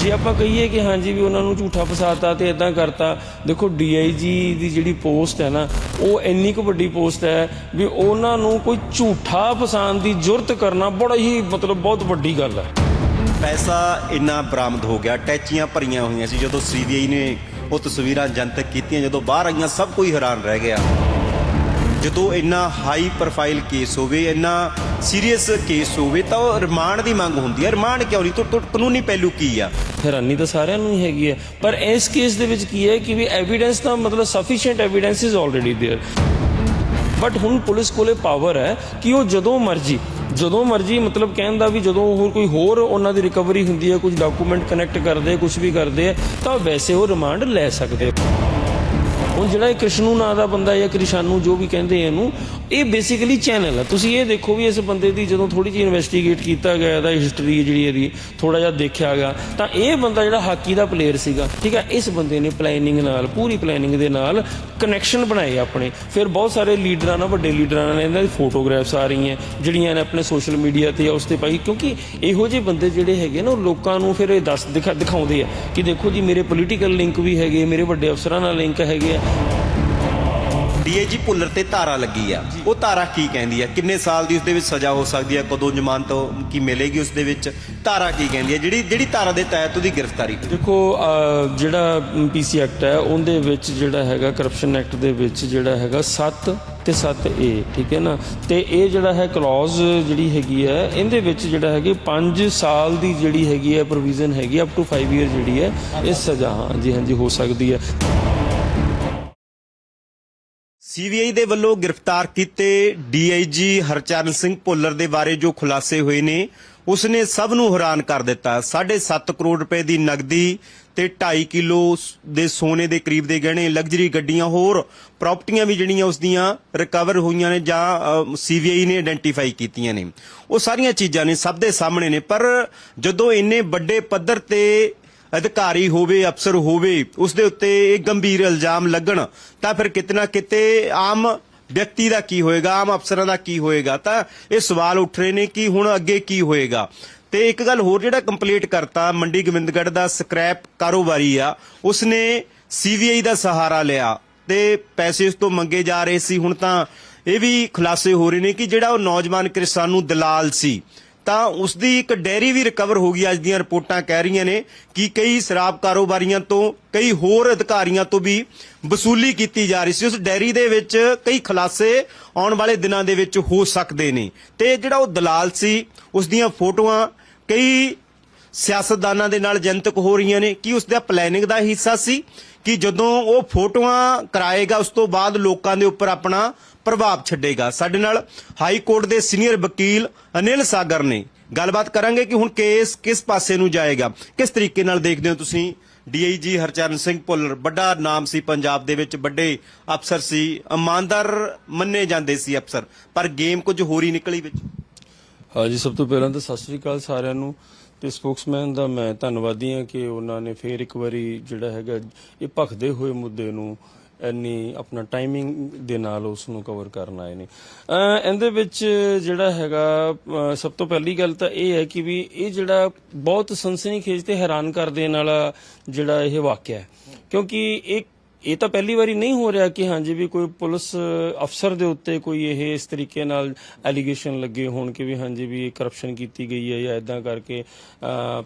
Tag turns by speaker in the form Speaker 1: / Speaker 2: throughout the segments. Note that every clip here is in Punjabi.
Speaker 1: ਜੇ ਆਪਾਂ ਕਹੀਏ ਕਿ ਹਾਂਜੀ ਵੀ ਉਹਨਾਂ ਨੂੰ ਝੂਠਾ ਫਸਾਤਾ ਤੇ ਇਦਾਂ ਕਰਤਾ, ਦੇਖੋ ਡੀਆਈਜੀ ਦੀ ਜਿਹੜੀ ਪੋਸਟ ਹੈ ਨਾ, ਉਹ ਇੰਨੀ ਕੁ ਵੱਡੀ ਪੋਸਟ ਹੈ ਵੀ ਉਹਨਾਂ ਨੂੰ ਕੋਈ ਝੂਠਾ ਫਸਾਉਣ ਦੀ ਜ਼ਰੂਰਤ ਕਰਨਾ ਬੜਾ ਹੀ ਮਤਲਬ ਬਹੁਤ ਵੱਡੀ ਗੱਲ ਹੈ।
Speaker 2: ਪੈਸਾ ਇੰਨਾ ਬਰਾਮਦ ਹੋ ਗਿਆ, ਟੈਚੀਆਂ ਭਰੀਆਂ ਹੋਈਆਂ ਸੀ ਜਦੋਂ ਸੀਬੀਆਈ ਨੇ ਉਹ ਤਸਵੀਰਾਂ ਜਨਤਕ ਕੀਤੀਆਂ, ਜਦੋਂ ਬਾਹਰ ਆਈਆਂ ਸਭ ਕੋਈ ਹੈਰਾਨ ਰਹਿ ਗਿਆ। ਜਦੋਂ ਇੰਨਾ ਹਾਈ ਪ੍ਰੋਫਾਈਲ ਕੇਸ ਹੋਵੇ ਇੰਨਾ ਸੀਰੀਅਸ ਕੇਸ ਹੋਵੇ ਤਾਂ ਉਹ ਰਿਮਾਂਡ ਦੀ ਮੰਗ ਹੁੰਦੀ ਹੈ ਰਿਮਾਂਡ ਕਿਉਂ ਨਹੀਂ ਤੋਂ ਕਾਨੂੰਨੀ ਪਹਿਲੂ ਕੀ ਆ
Speaker 1: ਹੈਰਾਨੀ ਤਾਂ ਸਾਰਿਆਂ ਨੂੰ ਹੀ ਹੈਗੀ ਹੈ ਪਰ ਇਸ ਕੇਸ ਦੇ ਵਿੱਚ ਕੀ ਹੈ ਕਿ ਵੀ ਐਵੀਡੈਂਸ ਤਾਂ ਮਤਲਬ sufficient evidence is already there but ਹੁਣ ਪੁਲਿਸ ਕੋਲੇ ਪਾਵਰ ਹੈ ਕਿ ਉਹ ਜਦੋਂ ਮਰਜ਼ੀ ਜਦੋਂ ਮਰਜ਼ੀ ਮਤਲਬ ਕਹਿਣ ਦਾ ਵੀ ਜਦੋਂ ਹੋਰ ਕੋਈ ਹੋਰ ਉਹਨਾਂ ਦੀ ਰਿਕਵਰੀ ਹੁੰਦੀ ਹੈ ਕੁਝ ਡਾਕੂਮੈਂਟ ਕਨੈਕਟ ਕਰਦੇ ਕੁਝ ਵੀ ਕਰਦੇ ਆ ਤਾਂ ਵੈਸੇ ਉਹ ਰਿਮਾਂਡ ਲੈ ਸਕਦੇ ਆ। ਹੁਣ ਜਿਹੜਾ ਇਹ ਕ੍ਰਿਸ਼ਨੂ ਨਾਂ ਦਾ ਬੰਦਾ ਜਾਂ ਕ੍ਰਿਸ਼ਾਨੂ ਜੋ ਵੀ ਕਹਿੰਦੇ ਆ ਇਹਨੂੰ ਇਹ ਬੇਸਿਕਲੀ ਚੈਨਲ ਹੈ ਤੁਸੀਂ ਇਹ ਦੇਖੋ ਵੀ ਇਸ ਬੰਦੇ ਦੀ ਜਦੋਂ ਥੋੜੀ ਜਿਹੀ ਇਨਵੈਸਟੀਗੇਟ ਕੀਤਾ ਗਿਆ, ਇਹਦਾ ਹਿਸਟਰੀ ਜਿਹੜੀ ਇਹਦੀ ਥੋੜਾ ਜਿਹਾ ਦੇਖਿਆ ਗਿਆ, ਤਾਂ ਇਹ ਬੰਦਾ ਜਿਹੜਾ ਹਾਕੀ ਦਾ ਪਲੇਅਰ ਸੀਗਾ, ਠੀਕ ਹੈ ਇਸ ਬੰਦੇ ਨੇ ਪਲੈਨਿੰਗ ਨਾਲ, ਪੂਰੀ ਪਲੈਨਿੰਗ ਦੇ ਨਾਲ ਕਨੈਕਸ਼ਨ ਬਣਾਏ ਆਪਣੇ। ਫਿਰ ਬਹੁਤ ਸਾਰੇ ਲੀਡਰਾਂ ਨਾਲ ਵੱਡੇ ਲੀਡਰਾਂ ਨਾਲ ਇਹਨਾਂ ਦੀ ਫੋਟੋਗ੍ਰਾਫਸ ਆ ਰਹੀਆਂ, ਜਿਹੜੀਆਂ ਨੇ ਆਪਣੇ ਸੋਸ਼ਲ ਮੀਡੀਆ ਤੇ ਜਾਂ ਉਸ ਤੇ ਪਾਈ। ਕਿਉਂਕਿ ਇਹੋ ਜਿਹੇ ਬੰਦੇ ਜਿਹੜੇ ਹੈਗੇ ਨਾ, ਉਹ ਲੋਕਾਂ ਨੂੰ ਫਿਰ ਇਹ ਦੱਸ, ਦਿਖਾ- ਦਿਖਾਉਂਦੇ ਆ ਕਿ ਦੇਖੋ ਜੀ, ਮੇਰੇ ਪੋਲੀਟੀਕਲ ਲਿੰਕ ਵੀ ਹੈਗੇ, ਮੇਰੇ ਵੱਡੇ ਅਫਸਰਾਂ ਨਾਲ ਲਿੰਕ ਹੈਗੇ ਆ
Speaker 2: ਡੀਏਜੀ ਭੁੱਲਰ ਤੇ ਧਾਰਾ ਲੱਗੀ ਆ। ਉਹ ਧਾਰਾ ਕੀ ਕਹਿੰਦੀ ਆ? ਕਿੰਨੇ ਸਾਲ ਦੀ ਉਸ ਦੇ ਵਿੱਚ ਸਜ਼ਾ ਹੋ ਸਕਦੀ ਆ? ਕਦੋਂ ਜ਼ਮਾਨਤ ਕੀ ਮਿਲੇਗੀ ਉਸ ਦੇ ਵਿੱਚ? ਧਾਰਾ ਕੀ ਕਹਿੰਦੀ ਆ? ਜਿਹੜੀ ਜਿਹੜੀ ਧਾਰਾ ਦੇ ਤਹਿਤ ਉਹਦੀ ਗ੍ਰਿਫਤਾਰੀ?
Speaker 1: ਦੇਖੋ ਜਿਹੜਾ ਪੀਸੀ ਐਕਟ ਹੈ ਉਹਦੇ ਵਿੱਚ ਜਿਹੜਾ ਹੈਗਾ ਕਰਪਸ਼ਨ ਐਕਟ ਦੇ ਵਿੱਚ ਜਿਹੜਾ ਹੈਗਾ 7 ਤੇ 7A ਠੀਕ ਹੈ ਨਾ? ਤੇ ਇਹ ਜਿਹੜਾ ਹੈ ਕਲੌਜ਼ ਜਿਹੜੀ ਹੈਗੀ ਹੈ ਇਹਦੇ ਵਿੱਚ ਜਿਹੜਾ ਹੈਗੀ 5 ਸਾਲ ਦੀ ਜਿਹੜੀ ਹੈਗੀ ਹੈ ਪ੍ਰੋਵੀਜ਼ਨ ਹੈਗੀ ਅਪ ਟੂ 5 ਇਅਰ ਜਿਹੜੀ ਹੈ ਇਹ ਸਜ਼ਾ ਹਾਂ ਜੀ ਹਾਂਜੀ ਹੋ ਸਕਦੀ ਹੈ।
Speaker 2: ਸੀਬੀਆਈ ਦੇ ਵੱਲੋਂ ਗ੍ਰਿਫਤਾਰ ਕੀਤੇ ਡੀਆਈਜੀ ਹਰਚਰਨ ਸਿੰਘ ਭੁੱਲਰ ਦੇ ਬਾਰੇ ਜੋ ਖੁਲਾਸੇ ਹੋਏ ਨੇ, ਉਸਨੇ ਸਭ ਨੂੰ ਹੈਰਾਨ ਕਰ ਦਿੱਤਾ। 7.5 ਕਰੋੜ ਰੁਪਏ ਦੀ ਨਗਦੀ ਤੇ 2.5 ਕਿਲੋ ਦੇ ਸੋਨੇ ਦੇ ਕਰੀਬ ਦੇ ਗਹਿਣੇ, ਲਗਜ਼ਰੀ ਗੱਡੀਆਂ, ਹੋਰ ਪ੍ਰਾਪਰਟੀਆਂ ਵੀ ਜਿਹੜੀਆਂ ਉਸ ਦੀਆਂ ਰਿਕਵਰ ਹੋਈਆਂ ਨੇ ਜਾਂ ਸੀਬੀਆਈ ਨੇ ਆਇਡੈਂਟੀਫਾਈ ਕੀਤੀਆਂ ਨੇ। ਉਹ ਸਾਰੀਆਂ ਚੀਜ਼ਾਂ ਨੇ ਸਭ ਦੇ ਸਾਹਮਣੇ ਨੇ, ਪਰ ਜਦੋਂ ਇੰਨੇ ਵੱਡੇ ਪੱਧਰ ਤੇ ਅਧਿਕਾਰੀ ਹੋਵੇ, ਅਫਸਰ ਹੋਵੇ ਉਸ ਦੇ ਉੱਤੇ ਇਹ ਗੰਭੀਰ ਇਲਜ਼ਾਮ ਲੱਗਣ, ਤਾਂ ਫਿਰ ਕਿਤਨਾ ਕਿਤੇ ਆਮ ਵਿਅਕਤੀ ਦਾ ਕੀ ਹੋਏਗਾ, ਆਮ ਅਫਸਰਾਂ ਦਾ ਕੀ ਹੋਏਗਾ? ਤਾਂ ਇਹ ਸਵਾਲ ਉੱਠ ਰਹੇ ਨੇ ਕਿ ਹੁਣ ਅੱਗੇ ਕੀ ਹੋਏਗਾ? ਤੇ ਇੱਕ ਗੱਲ ਹੋਰ ਜਿਹੜਾ ਕੰਪਲੀਟ ਕਰਤਾ, ਮੰਡੀ ਗੋਬਿੰਦਗੜ੍ਹ ਦਾ ਸਕ੍ਰੈਪ ਕਾਰੋਬਾਰੀ ਆ, ਉਸਨੇ ਸੀਬੀਆਈ ਦਾ ਸਹਾਰਾ ਲਿਆ ਤੇ ਪੈਸੇ ਉਸ ਤੋਂ ਮੰਗੇ ਜਾ ਰਹੇ ਸੀ। ਹੁਣ ਤਾਂ ਇਹ ਵੀ ਖੁਲਾਸੇ ਹੋ ਰਹੇ ਨੇ ਕਿ ਜਿਹੜਾ ਉਹ ਨੌਜਵਾਨ ਕਿਸਾਨੂ ਦਲਾਲ ਸੀ ਤਾਂ ਉਸ ਦੀ ਇੱਕ ਡੈਰੀ ਵੀ ਰਿਕਵਰ ਹੋ ਗਈ, ਅੱਜ ਦੀਆਂ ਰਿਪੋਰਟਾਂ ਕਹਿ ਰਹੀਆਂ ਨੇ ਕਿ ਕਈ ਸ਼ਰਾਬ ਕਾਰੋਬਾਰੀਆਂ ਤੋਂ, ਕਈ ਹੋਰ ਅਧਿਕਾਰੀਆਂ ਤੋਂ ਵੀ ਵਸੂਲੀ ਕੀਤੀ ਜਾ ਰਹੀ ਸੀ। ਉਸ ਡੈਰੀ ਦੇ ਵਿੱਚ ਕਈ ਖੁਲਾਸੇ ਆਉਣ ਵਾਲੇ ਦਿਨਾਂ ਦੇ ਵਿੱਚ ਹੋ ਸਕਦੇ ਨੇ। ਤੇ ਜਿਹੜਾ ਉਹ ਦਲਾਲ ਸੀ ਉਸ ਦੀਆਂ ਫੋਟੋਆਂ ਕਈ ਸਿਆਸਤਦਾਨਾਂ ਦੇ ਨਾਲ ਜਨਤਕ ਹੋ ਰਹੀਆਂ ਨੇ, ਕੀ ਉਸ ਦਾ ਪਲੈਨਿੰਗ ਦਾ ਹਿੱਸਾ ਸੀ? ਕਿ ਜਦੋਂ ਉਹ ਫੋਟੋਆਂ ਕਰਾਏਗਾ, ਉਸ ਤੋਂ ਬਾਅਦ ਲੋਕਾਂ ਦੇ ਉੱਪਰ ਆਪਣਾ ਪ੍ਰਭਾਵ ਛੱਡੇਗਾ। ਸਾਡੇ ਨਾਲ ਹਾਈ ਕੋਰਟ ਦੇ ਸੀਨੀਅਰ ਵਕੀਲ ਅਨਿਲ ਸਾਗਰ ਨੇ ਗੱਲਬਾਤ ਕਰਾਂਗੇ ਕਿ ਹੁਣ ਕੇਸ ਕਿਸ ਪਾਸੇ ਨੂੰ ਜਾਏਗਾ। ਕਿਸ ਤਰੀਕੇ ਨਾਲ ਦੇਖਦੇ ਹੋ ਤੁਸੀਂ? ਡੀਆਈਜੀ ਹਰਚਰਨ ਸਿੰਘ ਭੁੱਲਰ, ਵੱਡਾ ਨਾਮ ਸੀ ਪੰਜਾਬ ਦੇ ਵਿੱਚ, ਵੱਡੇ ਅਫਸਰ ਸੀ, ਇਮਾਨਦਾਰ ਮੰਨੇ ਜਾਂਦੇ ਸੀ ਅਫਸਰ, ਪਰ ਗੇਮ ਕੁਝ ਹੋਰ ਹੀ ਨਿਕਲੀ ਵਿੱਚ।
Speaker 1: ਹਾਂਜੀ, ਸਭ ਤੋਂ ਪਹਿਲਾਂ ਤਾਂ ਸਤਿ ਸ੍ਰੀ ਅਕਾਲ ਸਾਰਿਆਂ ਨੂੰ। ਤੇ ਸਪੋਕਸਮੈਨ ਦਾ ਮੈਂ ਧੰਨਵਾਦੀ ਹਾਂ ਕਿ ਉਹਨਾਂ ਨੇ ਫੇਰ ਇੱਕ ਵਾਰੀ ਜਿਹੜਾ ਹੈਗਾ, ਇਹ ਭਖਦੇ ਹੋਏ ਮੁੱਦੇ ਨੂੰ ਇੰਨੀ ਆਪਣਾ ਟਾਈਮਿੰਗ ਦੇ ਨਾਲ ਉਸ ਨੂੰ ਕਵਰ ਕਰਨ ਆਏ ਨੇ। ਇਹਦੇ ਵਿੱਚ ਜਿਹੜਾ ਹੈਗਾ ਸਭ ਤੋਂ ਪਹਿਲੀ ਗੱਲ ਤਾਂ ਇਹ ਹੈ ਕਿ ਵੀ ਇਹ ਜਿਹੜਾ ਬਹੁਤ ਸਨਸਨੀਖੇਜ ਤੇ ਹੈਰਾਨ ਕਰ ਦੇਣ ਵਾਲਾ ਜਿਹੜਾ ਇਹ ਵਾਕਿਆ ਹੈ। ਕਿਉਂਕਿ ਇਹ ਇਹ ਤਾਂ ਪਹਿਲੀ ਵਾਰੀ ਨਹੀਂ ਹੋ ਰਿਹਾ ਕਿ ਹਾਂਜੀ ਵੀ ਕੋਈ ਪੁਲਿਸ ਅਫਸਰ ਦੇ ਉੱਤੇ ਕੋਈ ਇਹ ਇਸ ਤਰੀਕੇ ਨਾਲ ਐਲੀਗੇਸ਼ਨ ਲੱਗੇ ਹੋਣ ਕਿ ਵੀ ਹਾਂਜੀ ਵੀ ਕਰਪਸ਼ਨ ਕੀਤੀ ਗਈ ਹੈ ਜਾਂ ਇਦਾਂ ਕਰਕੇ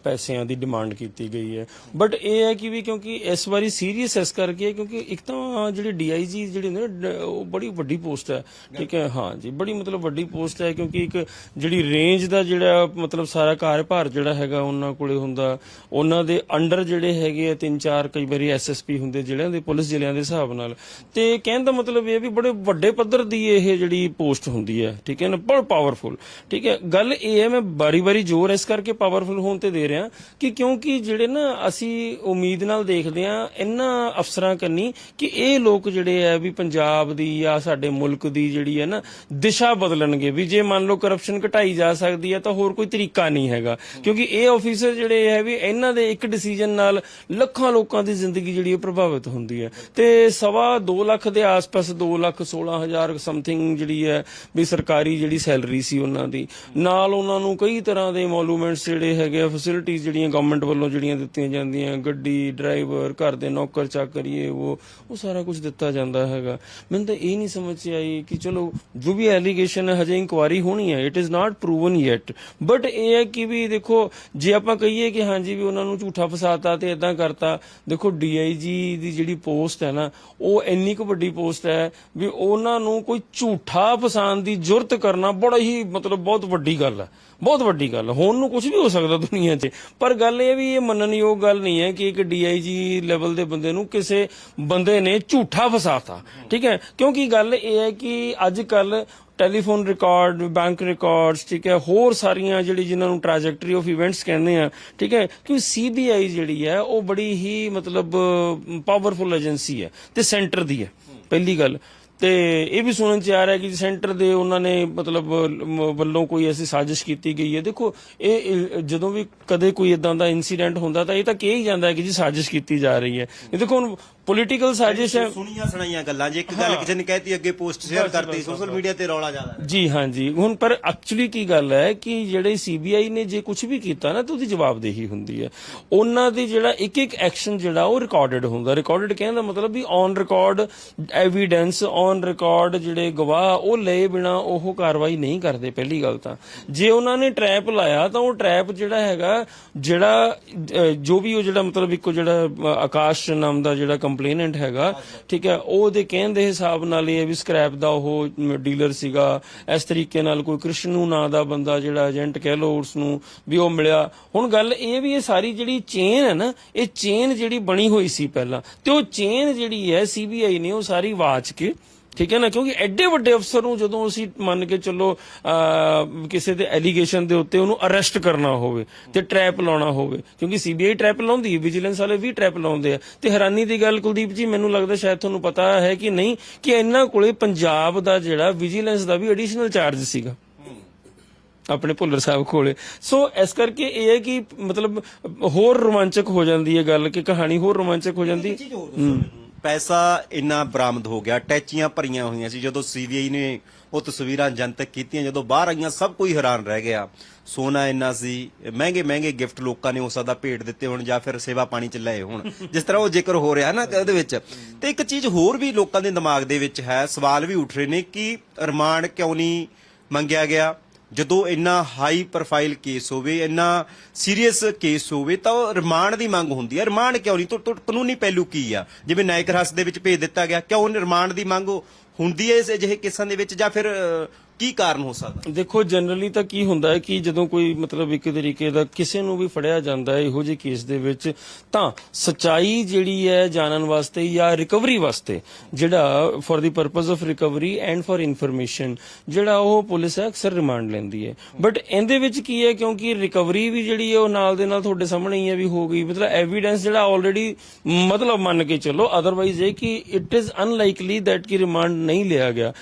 Speaker 1: ਪੈਸਿਆਂ ਦੀ ਡਿਮਾਂਡ ਕੀਤੀ ਗਈ ਹੈ। ਬਟ ਇਹ ਹੈ ਕਿ ਵੀ ਕਿਉਂਕਿ ਇਸ ਵਾਰੀ ਸੀਰੀਅਸ ਇਸ ਕਰਕੇ ਕਿਉਂਕਿ ਇੱਕ ਤਾਂ ਜਿਹੜੇ ਡੀਆਈਜੀ ਜਿਹੜੇ ਨੇ, ਡ- ਉਹ ਬੜੀ ਵੱਡੀ ਪੋਸਟ ਹੈ। ਠੀਕ ਹੈ, ਹਾਂਜੀ, ਬੜੀ ਮਤਲਬ ਵੱਡੀ ਪੋਸਟ ਹੈ ਕਿਉਂਕਿ ਇੱਕ ਜਿਹੜੀ ਰੇਂਜ ਦਾ ਜਿਹੜਾ ਮਤਲਬ ਸਾਰਾ ਕਾਰਜਭਾਰ ਜਿਹੜਾ ਹੈਗਾ ਉਹਨਾਂ ਕੋਲੇ ਹੁੰਦਾ, ਉਹਨਾਂ ਦੇ ਅੰਡਰ ਜਿਹੜੇ ਹੈਗੇ ਆ ਤਿੰਨ ਚਾਰ ਕਈ ਵਾਰੀ ਐਸਐਸਪੀ ਹੁੰਦੇ, ਜਿਹੜਿਆਂ ਦੇ ਪੁਲਿਸ ਜ਼ਿਲ੍ਹਿਆਂ ਦੇ ਹਿਸਾਬ ਨਾਲ। ਤੇ ਕਹਿਣ ਦਾ ਮਤਲਬ ਇਹ ਵੀ ਬੜੇ ਵੱਡੇ ਪੱਧਰ ਦੀ ਇਹ ਜਿਹੜੀ ਪੋਸਟ ਹੁੰਦੀ ਹੈ, ਠੀਕ ਹੈ ਨਾ ਬੜਾ ਪਾਵਰਫੁਲ ਠੀਕ ਹੈ, ਗੱਲ ਇਹ ਹੈ, ਮੈਂ ਬਾਰੀ-ਬਾਰੀ ਜ਼ੋਰ ਇਸ ਕਰਕੇ ਪਾਵਰਫੁਲ ਹੋਣ ਤੇ ਦੇ ਰਿਹਾ ਕਿ ਕਿਉਂਕਿ ਜਿਹੜੇ ਨਾ ਅਸੀਂ ਉਮੀਦ ਨਾਲ ਦੇਖਦੇ ਆ ਇਹਨਾਂ ਅਫਸਰਾਂ ਕੰਨੀ ਕਿ ਇਹ ਲੋਕ ਜਿਹੜੇ ਆ ਵੀ ਪੰਜਾਬ ਦੀ ਜਾਂ ਸਾਡੇ ਮੁਲਕ ਦੀ ਜਿਹੜੀ ਹੈ ਨਾ ਦਿਸ਼ਾ ਬਦਲਣਗੇ। ਵੀ ਜੇ ਮੰਨ ਲਓ ਕਰਪਸ਼ਨ ਘਟਾਈ ਜਾ ਸਕਦੀ ਹੈ ਤਾਂ ਹੋਰ ਕੋਈ ਤਰੀਕਾ ਨਹੀਂ ਹੈਗਾ। ਕਿਉਂਕਿ ਇਹ ਆਫੀਸਰ ਜਿਹੜੇ ਹੈ ਵੀ ਇਹਨਾਂ ਦੇ ਇੱਕ ਡਿਸੀਜਨ ਨਾਲ ਲੱਖਾਂ ਲੋਕਾਂ ਦੀ ਜ਼ਿੰਦਗੀ ਜਿਹੜੀ ਹੈ ਪ੍ਰਭਾਵਿਤ ਹੁੰਦੀ ਹੈ। ਤੇ ਸਵਾ 2 ਲੱਖ ਦੇ ਆਸ-ਪਾਸ 2 ਲੱਖ 16 ਹਜ਼ਾਰ ਸਮਥਿੰਗ ਜਿਹੜੀ ਹੈ ਵੀ ਸਰਕਾਰੀ ਜਿਹੜੀ ਸੈਲਰੀ ਸੀ ਉਹਨਾਂ ਦੀ। ਨਾਲ ਉਹਨਾਂ ਨੂੰ ਕਈ ਤਰ੍ਹਾਂ ਦੇ ਮੋਨੂਮੈਂਟਸ ਜਿਹੜੇ ਹੈਗੇ ਆ ਫੈਸਿਲਿਟੀਆਂ ਜਿਹੜੀਆਂ ਗਵਰਨਮੈਂਟ ਵੱਲੋਂ ਜਿਹੜੀਆਂ ਦਿੱਤੀਆਂ ਜਾਂਦੀਆਂ, ਗੱਡੀ ਡਰਾਈਵਰ ਘਰ ਦੇ ਨੌਕਰ ਚਾਕਰੀਏ ਉਹ ਉਹ ਸਾਰਾ ਕੁਝ ਦਿੱਤਾ ਜਾਂਦਾ ਹੈਗਾ। ਮੈਨੂੰ ਤਾਂ ਇਹ ਨਹੀਂ ਸਮਝ 'ਚ ਆਈ ਕਿ ਚਲੋ, ਜੋ ਵੀ ਐਲੀਗੇਸ਼ਨ ਹੈ, ਹਜੇ ਇਨਕੁਆਰੀ ਹੋਣੀ ਹੈ it is not proven yet but ਇਹ ਹੈ ਕਿ ਵੀ ਦੇਖੋ, ਜੇ ਆਪਾਂ ਕਹੀਏ ਕਿ ਹਾਂਜੀ ਵੀ ਉਹਨਾਂ ਨੂੰ ਝੂਠਾ ਫਸਾਤਾ ਤੇ ਇਦਾਂ ਕਰਤਾ, ਦੇਖੋ ਡੀਆਈਜੀ ਦੀ ਜਿਹੜੀ ਪੋਸਟ ਹੈ ਨਾ, ਉਹ ਇੰਨੀ ਕੁ ਵੱਡੀ ਪੋਸਟ ਹੈ ਵੀ ਉਹਨਾਂ ਨੂੰ ਕੋਈ ਝੂਠਾ ਫਸਾਣ ਦੀ ਜੁਰਤ ਕਰਨਾ ਬੜਾ ਹੀ ਮਤਲਬ ਬਹੁਤ ਵੱਡੀ ਗੱਲ ਹੈ, ਬਹੁਤ ਵੱਡੀ ਗੱਲ ਹੋਣ ਨੂੰ ਕੁਝ ਵੀ ਹੋ ਸਕਦਾ ਦੁਨੀਆ 'ਚ। ਪਰ ਗੱਲ ਇਹ ਵੀ ਇਹ ਮੰਨਣਯੋਗ ਗੱਲ ਨਹੀਂ ਹੈ ਕਿ ਇੱਕ ਡੀਆਈਜੀ ਲੈਵਲ ਦੇ ਬੰਦੇ ਨੂੰ ਕਿਸੇ ਬੰਦੇ ਨੇ ਝੂਠਾ ਫਸਾਤਾ। ਠੀਕ ਹੈ? ਕਿਉਂਕਿ ਗੱਲ ਇਹ ਹੈ ਕਿ ਅੱਜ ਕੱਲ ਟੈਲੀਫੋਨ ਰਿਕਾਰਡ ਬੈਂਕ ਰਿਕਾਰਡਸ ਠੀਕ ਹੈ, ਹੋਰ ਸਾਰੀਆਂ ਜਿਹੜੀ ਜਿਨ੍ਹਾਂ ਨੂੰ ਟ੍ਰੈਜੈਕਟਰੀ ਆਫ ਇਵੈਂਟਸ ਕਹਿੰਦੇ ਆ, ਠੀਕ ਹੈ ਕਿ ਸੀਬੀਆਈ ਜਿਹੜੀ ਹੈ, ਉਹ ਬੜੀ ਹੀ ਮਤਲਬ ਪਾਵਰਫੁਲ ਏਜੰਸੀ ਹੈ ਤੇ ਸੈਂਟਰ ਦੀ ਹੈ, ਪਹਿਲੀ ਗੱਲ। ਤੇ ਇਹ ਵੀ ਸੁਣਨ ਚ ਆ ਰਿਹਾ ਕਿ ਸੈਂਟਰ ਦੇ ਉਹਨਾਂ ਨੇ ਮਤਲਬ ਵੱਲੋਂ ਕੋਈ ਐਸੀ ਸਾਜ਼ਿਸ਼ ਕੀਤੀ ਗਈ ਹੈ। ਦੇਖੋ, ਇਹ ਜਦੋਂ ਵੀ ਕਦੇ ਕੋਈ ਇਦਾਂ ਦਾ ਇਨਸੀਡੈਂਟ ਹੁੰਦਾ ਤਾਂ ਇਹ ਤਾਂ ਕਿਹਾ ਹੀ ਜਾਂਦਾ ਹੈ ਕਿ ਜੀ ਸਾਜ਼ਿਸ਼ ਕੀਤੀ ਜਾ ਰਹੀ ਹੈ। ਇਹ ਦੇਖੋ, ਹੁਣ ਪੋਲੀਟੀਕਲ ਸਾਜ਼ਿਸ਼ ਹੈ
Speaker 2: ਸੁਣੀਆਂ ਸੁਣਾਈਆਂ ਗੱਲਾਂ ਜੇ ਇੱਕ ਗੱਲ ਕਿਸੇ ਨੇ ਕਹਿਤੀ ਅੱਗੇ ਪੋਸਟ ਸ਼ੇਅਰ ਕਰਤੀ ਸੋਸ਼ਲ ਮੀਡੀਆ ਤੇ ਰੌਲਾ ਜ਼ਿਆਦਾ
Speaker 1: ਜੀ ਹਾਂਜੀ ਹੁਣ ਪਰ ਐਕਚੁਅਲੀ ਕੀ ਗੱਲ ਹੈ ਕਿ ਜਿਹੜੇ ਸੀਬੀਆਈ ਨੇ ਜੇ ਕੁਝ ਵੀ ਕੀਤਾ ਨਾ ਤਾਂ ਉਹਦੀ ਜਵਾਬਦੇਹੀ ਹੁੰਦੀ ਹੈ। ਉਹਨਾਂ ਦੀ ਜਿਹੜਾ ਇੱਕ ਇੱਕ ਐਕਸ਼ਨ ਜਿਹੜਾ ਉਹ ਰਿਕਾਰਡਡ ਹੁੰਦਾ। ਰਿਕਾਰਡਡ ਕਹਿਣ ਦਾ ਮਤਲਬ ਵੀ on record evidence on record ਜਿਹੜੇ ਗਵਾਹ ਉਹ ਲਏ ਬਿਨਾ ਉਹ ਕਾਰਵਾਈ ਨਹੀਂ ਕਰਦੇ ਪਹਿਲੀ ਗੱਲ ਤਾਂ। ਜੇ ਉਹਨਾਂ ਨੇ ਟ੍ਰੈਪ ਲਾਇਆ ਤਾਂ ਉਹ ਟ੍ਰੈਪ ਜਿਹੜਾ ਹੈਗਾ ਜਿਹੜਾ ਜੋ ਵੀ ਉਹ ਜਿਹੜਾ ਮਤਲਬ ਇੱਕੋ ਜਿਹੜਾ ਆਕਾਸ਼ ਨਾਮ ਦਾ ਜਿਹੜਾ ਕੰਪਲੇਨੈਂਟ ਹੈਗਾ, ਠੀਕ ਹੈ ਉਹਦੇ ਕਹਿਣ ਦੇ ਹਿਸਾਬ ਨਾਲ ਇਹ ਵੀ ਸਕ੍ਰੈਪ ਦਾ ਉਹ ਡੀਲਰ ਸੀਗਾ। ਇਸ ਤਰੀਕੇ ਨਾਲ ਕੋਈ ਕ੍ਰਿਸ਼ਨੂ ਨਾਂ ਦਾ ਬੰਦਾ ਜਿਹੜਾ ਏਜੰਟ ਕਹਿ ਲੋ ਉਸ ਨੂੰ ਵੀ ਉਹ ਮਿਲਿਆ। ਹੁਣ ਗੱਲ ਇਹ ਵੀ ਇਹ ਸਾਰੀ ਜਿਹੜੀ ਚੇਨ ਹੈ ਨਾ, ਇਹ ਚੇਨ ਜਿਹੜੀ ਬਣੀ ਹੋਈ ਸੀ ਪਹਿਲਾਂ, ਤੇ ਉਹ ਚੇਨ ਜਿਹੜੀ ਹੈ ਸੀਬੀਆਈ ਨੇ ਉਹ ਸਾਰੀ ਵਾਚ ਕੇ ਠੀਕ ਹੈ ਨਾ? ਕਿਉਂਕਿ ਐਡੇ ਵੱਡੇ ਅਫਸਰ ਨੂੰ ਜਦੋਂ ਅਸੀਂ ਮੰਨ ਕੇ ਚੱਲੋ ਕਿਸੇ ਦੇ ਐਲੀਗੇਸ਼ਨ ਦੇ ਉੱਤੇ ਉਹਨੂੰ ਅਰੈਸਟ ਕਰਨਾ ਹੋਵੇ ਤੇ ਟ੍ਰੈਪ ਲਾਉਣਾ ਹੋਵੇ ਕਿਉਂਕਿ ਸੀਬੀਆਈ ਟ੍ਰੈਪ ਲਾਉਂਦੀ ਹੈ ਵਿਜੀਲੈਂਸ ਵਾਲੇ ਵੀ ਟ੍ਰੈਪ ਲਾਉਂਦੇ ਆ। ਤੇ ਹੈਰਾਨੀ ਦੀ ਗੱਲ ਕੁਲਦੀਪ ਜੀ ਮੈਨੂੰ ਲੱਗਦਾ ਸ਼ਾਇਦ ਤੁਹਾਨੂੰ ਪਤਾ ਹੈ ਕਿ ਨਹੀਂ ਕਿ ਇਹਨਾਂ ਕੋਲੇ ਪੰਜਾਬ ਦਾ ਜਿਹੜਾ ਵਿਜੀਲੈਂਸ ਦਾ ਵੀ ਐਡੀਸ਼ਨਲ ਚਾਰਜ ਸੀਗਾ। ਆਪਣੇ ਭੁੱਲਰ ਸਾਹਿਬ ਕੋਲੇ। ਸੋ ਇਸ ਕਰਕੇ ਇਹ ਹੈ ਕਿ ਮਤਲਬ ਹੋਰ ਰੋਮਾਂਚਕ ਹੋ ਜਾਂਦੀ ਹੈ ਗੱਲ ਕਿ ਕਹਾਣੀ ਹੋਰ ਰੋਮਾਂਚਕ ਹੋ ਜਾਂਦੀ।
Speaker 2: ਪੈਸਾ ਇੰਨਾ ਬਰਾਮਦ ਹੋ ਗਿਆ, ਟੈਚੀਆਂ ਭਰੀਆਂ ਹੋਈਆਂ ਸੀ, ਜਦੋਂ ਸੀਬੀਆਈ ਨੇ ਉਹ ਤਸਵੀਰਾਂ ਜਨਤਕ ਕੀਤੀਆਂ, ਜਦੋਂ ਬਾਹਰ ਆਈਆਂ, ਸਭ ਕੋਈ ਹੈਰਾਨ ਰਹਿ ਗਿਆ। ਸੋਨਾ ਇੰਨਾ ਸੀ, ਮਹਿੰਗੇ ਮਹਿੰਗੇ ਗਿਫਟ ਲੋਕਾਂ ਨੇ ਉਸ ਦਾ ਭੇਟ ਦਿੱਤੇ ਹੋਣ ਜਾਂ ਫਿਰ ਸੇਵਾ ਪਾਣੀ ਚ ਲਏ ਹੋਣ। ਜਿਸ ਤਰ੍ਹਾਂ ਉਹ ਜ਼ਿਕਰ ਹੋ ਰਿਹਾ ਨਾ ਉਹਦੇ ਵਿੱਚ। ਤੇ ਇੱਕ ਚੀਜ਼ ਹੋਰ ਵੀ ਲੋਕਾਂ ਦੇ ਦਿਮਾਗ ਦੇ ਵਿੱਚ ਹੈ, ਸਵਾਲ ਵੀ ਉੱਠ ਰਹੇ ਨੇ ਕਿ ਰਿਮਾਂਡ ਕਿਉਂ ਨਹੀਂ ਮੰਗਿਆ ਗਿਆ? ਜਦੋਂ ਇੰਨਾ ਹਾਈ ਪ੍ਰੋਫਾਈਲ ਕੇਸ ਹੋਵੇ, ਇੰਨਾ ਸੀਰੀਅਸ ਕੇਸ ਹੋਵੇ, ਤਾਂ ਉਹ ਰਿਮਾਂਡ ਦੀ ਮੰਗ ਹੁੰਦੀ ਹੈ। ਰਿਮਾਂਡ ਕਿਉਂ ਨਹੀਂ? ਤੁ- ਕਾਨੂੰਨੀ ਪਹਿਲੂ ਕੀ ਆ? ਜਿਵੇਂ ਨਾਇਕ ਰਸ ਦੇ ਵਿੱਚ ਭੇਜ ਦਿੱਤਾ ਗਿਆ, ਕਿਉਂ ਰਿਮਾਂਡ ਦੀ ਮੰਗ ਹੁੰਦੀ ਹੈ ਇਸ ਅਜਿਹੇ ਕੇਸਾਂ ਦੇ ਵਿੱਚ ਜਾਂ ਫਿਰ ਕੀ ਕਾਰਨ ਹੋ ਸਕਦਾ?
Speaker 1: ਦੇਖੋ ਜਨਰਲੀ ਤਾਂ ਕੀ ਹੁੰਦਾ ਹੈ ਕਿ ਜਦੋਂ ਕੋਈ ਮਤਲਬ ਇੱਕ ਤਰੀਕੇ ਦਾ ਕਿਸੇ ਨੂੰ ਵੀ ਫੜਿਆ ਜਾਂਦਾ ਹੈ ਇਹੋ ਜਿਹੇ ਕੇਸ ਦੇ ਵਿੱਚ, ਤਾਂ ਸਚਾਈ ਜਿਹੜੀ ਹੈ ਜਾਣਨ ਵਾਸਤੇ ਜਾਂ ਰਿਕਵਰੀ ਵਾਸਤੇ, ਜਿਹੜਾ for the purpose of recovery and for information ਜਿਹੜਾ ਉਹ ਪੁਲਿਸ ਹੈ ਅਕਸਰ ਰਿਮਾਂਡ ਲੈਂਦੀ ਹੈ। ਬਟ ਇਹਦੇ ਵਿੱਚ ਕੀ ਹੈ, ਕਿਉਂਕਿ ਰਿਕਵਰੀ ਵੀ ਜਿਹੜੀ ਹੈ ਉਹ ਨਾਲ ਦੇ ਨਾਲ ਤੁਹਾਡੇ ਸਾਹਮਣੇ ਹੀ ਹੈ ਵੀ ਹੋ ਗਈ। ਮਤਲਬ ਐਵੀਡੈਂਸ ਜਿਹੜਾ ਆਲਰੇਡੀ ਮਤਲਬ ਮੰਨ ਕੇ ਚੱਲੋ ਅਦਰਵਾਈਜ਼ ਇਹ ਕਿ ਇਟ ਇਜ਼ ਅਨਲਾਈਕਲੀ ਦੈਟ ਕਿ ਰਿਮਾਂਡ ਨਹੀਂ ਲਿਆ ਗਿਆ।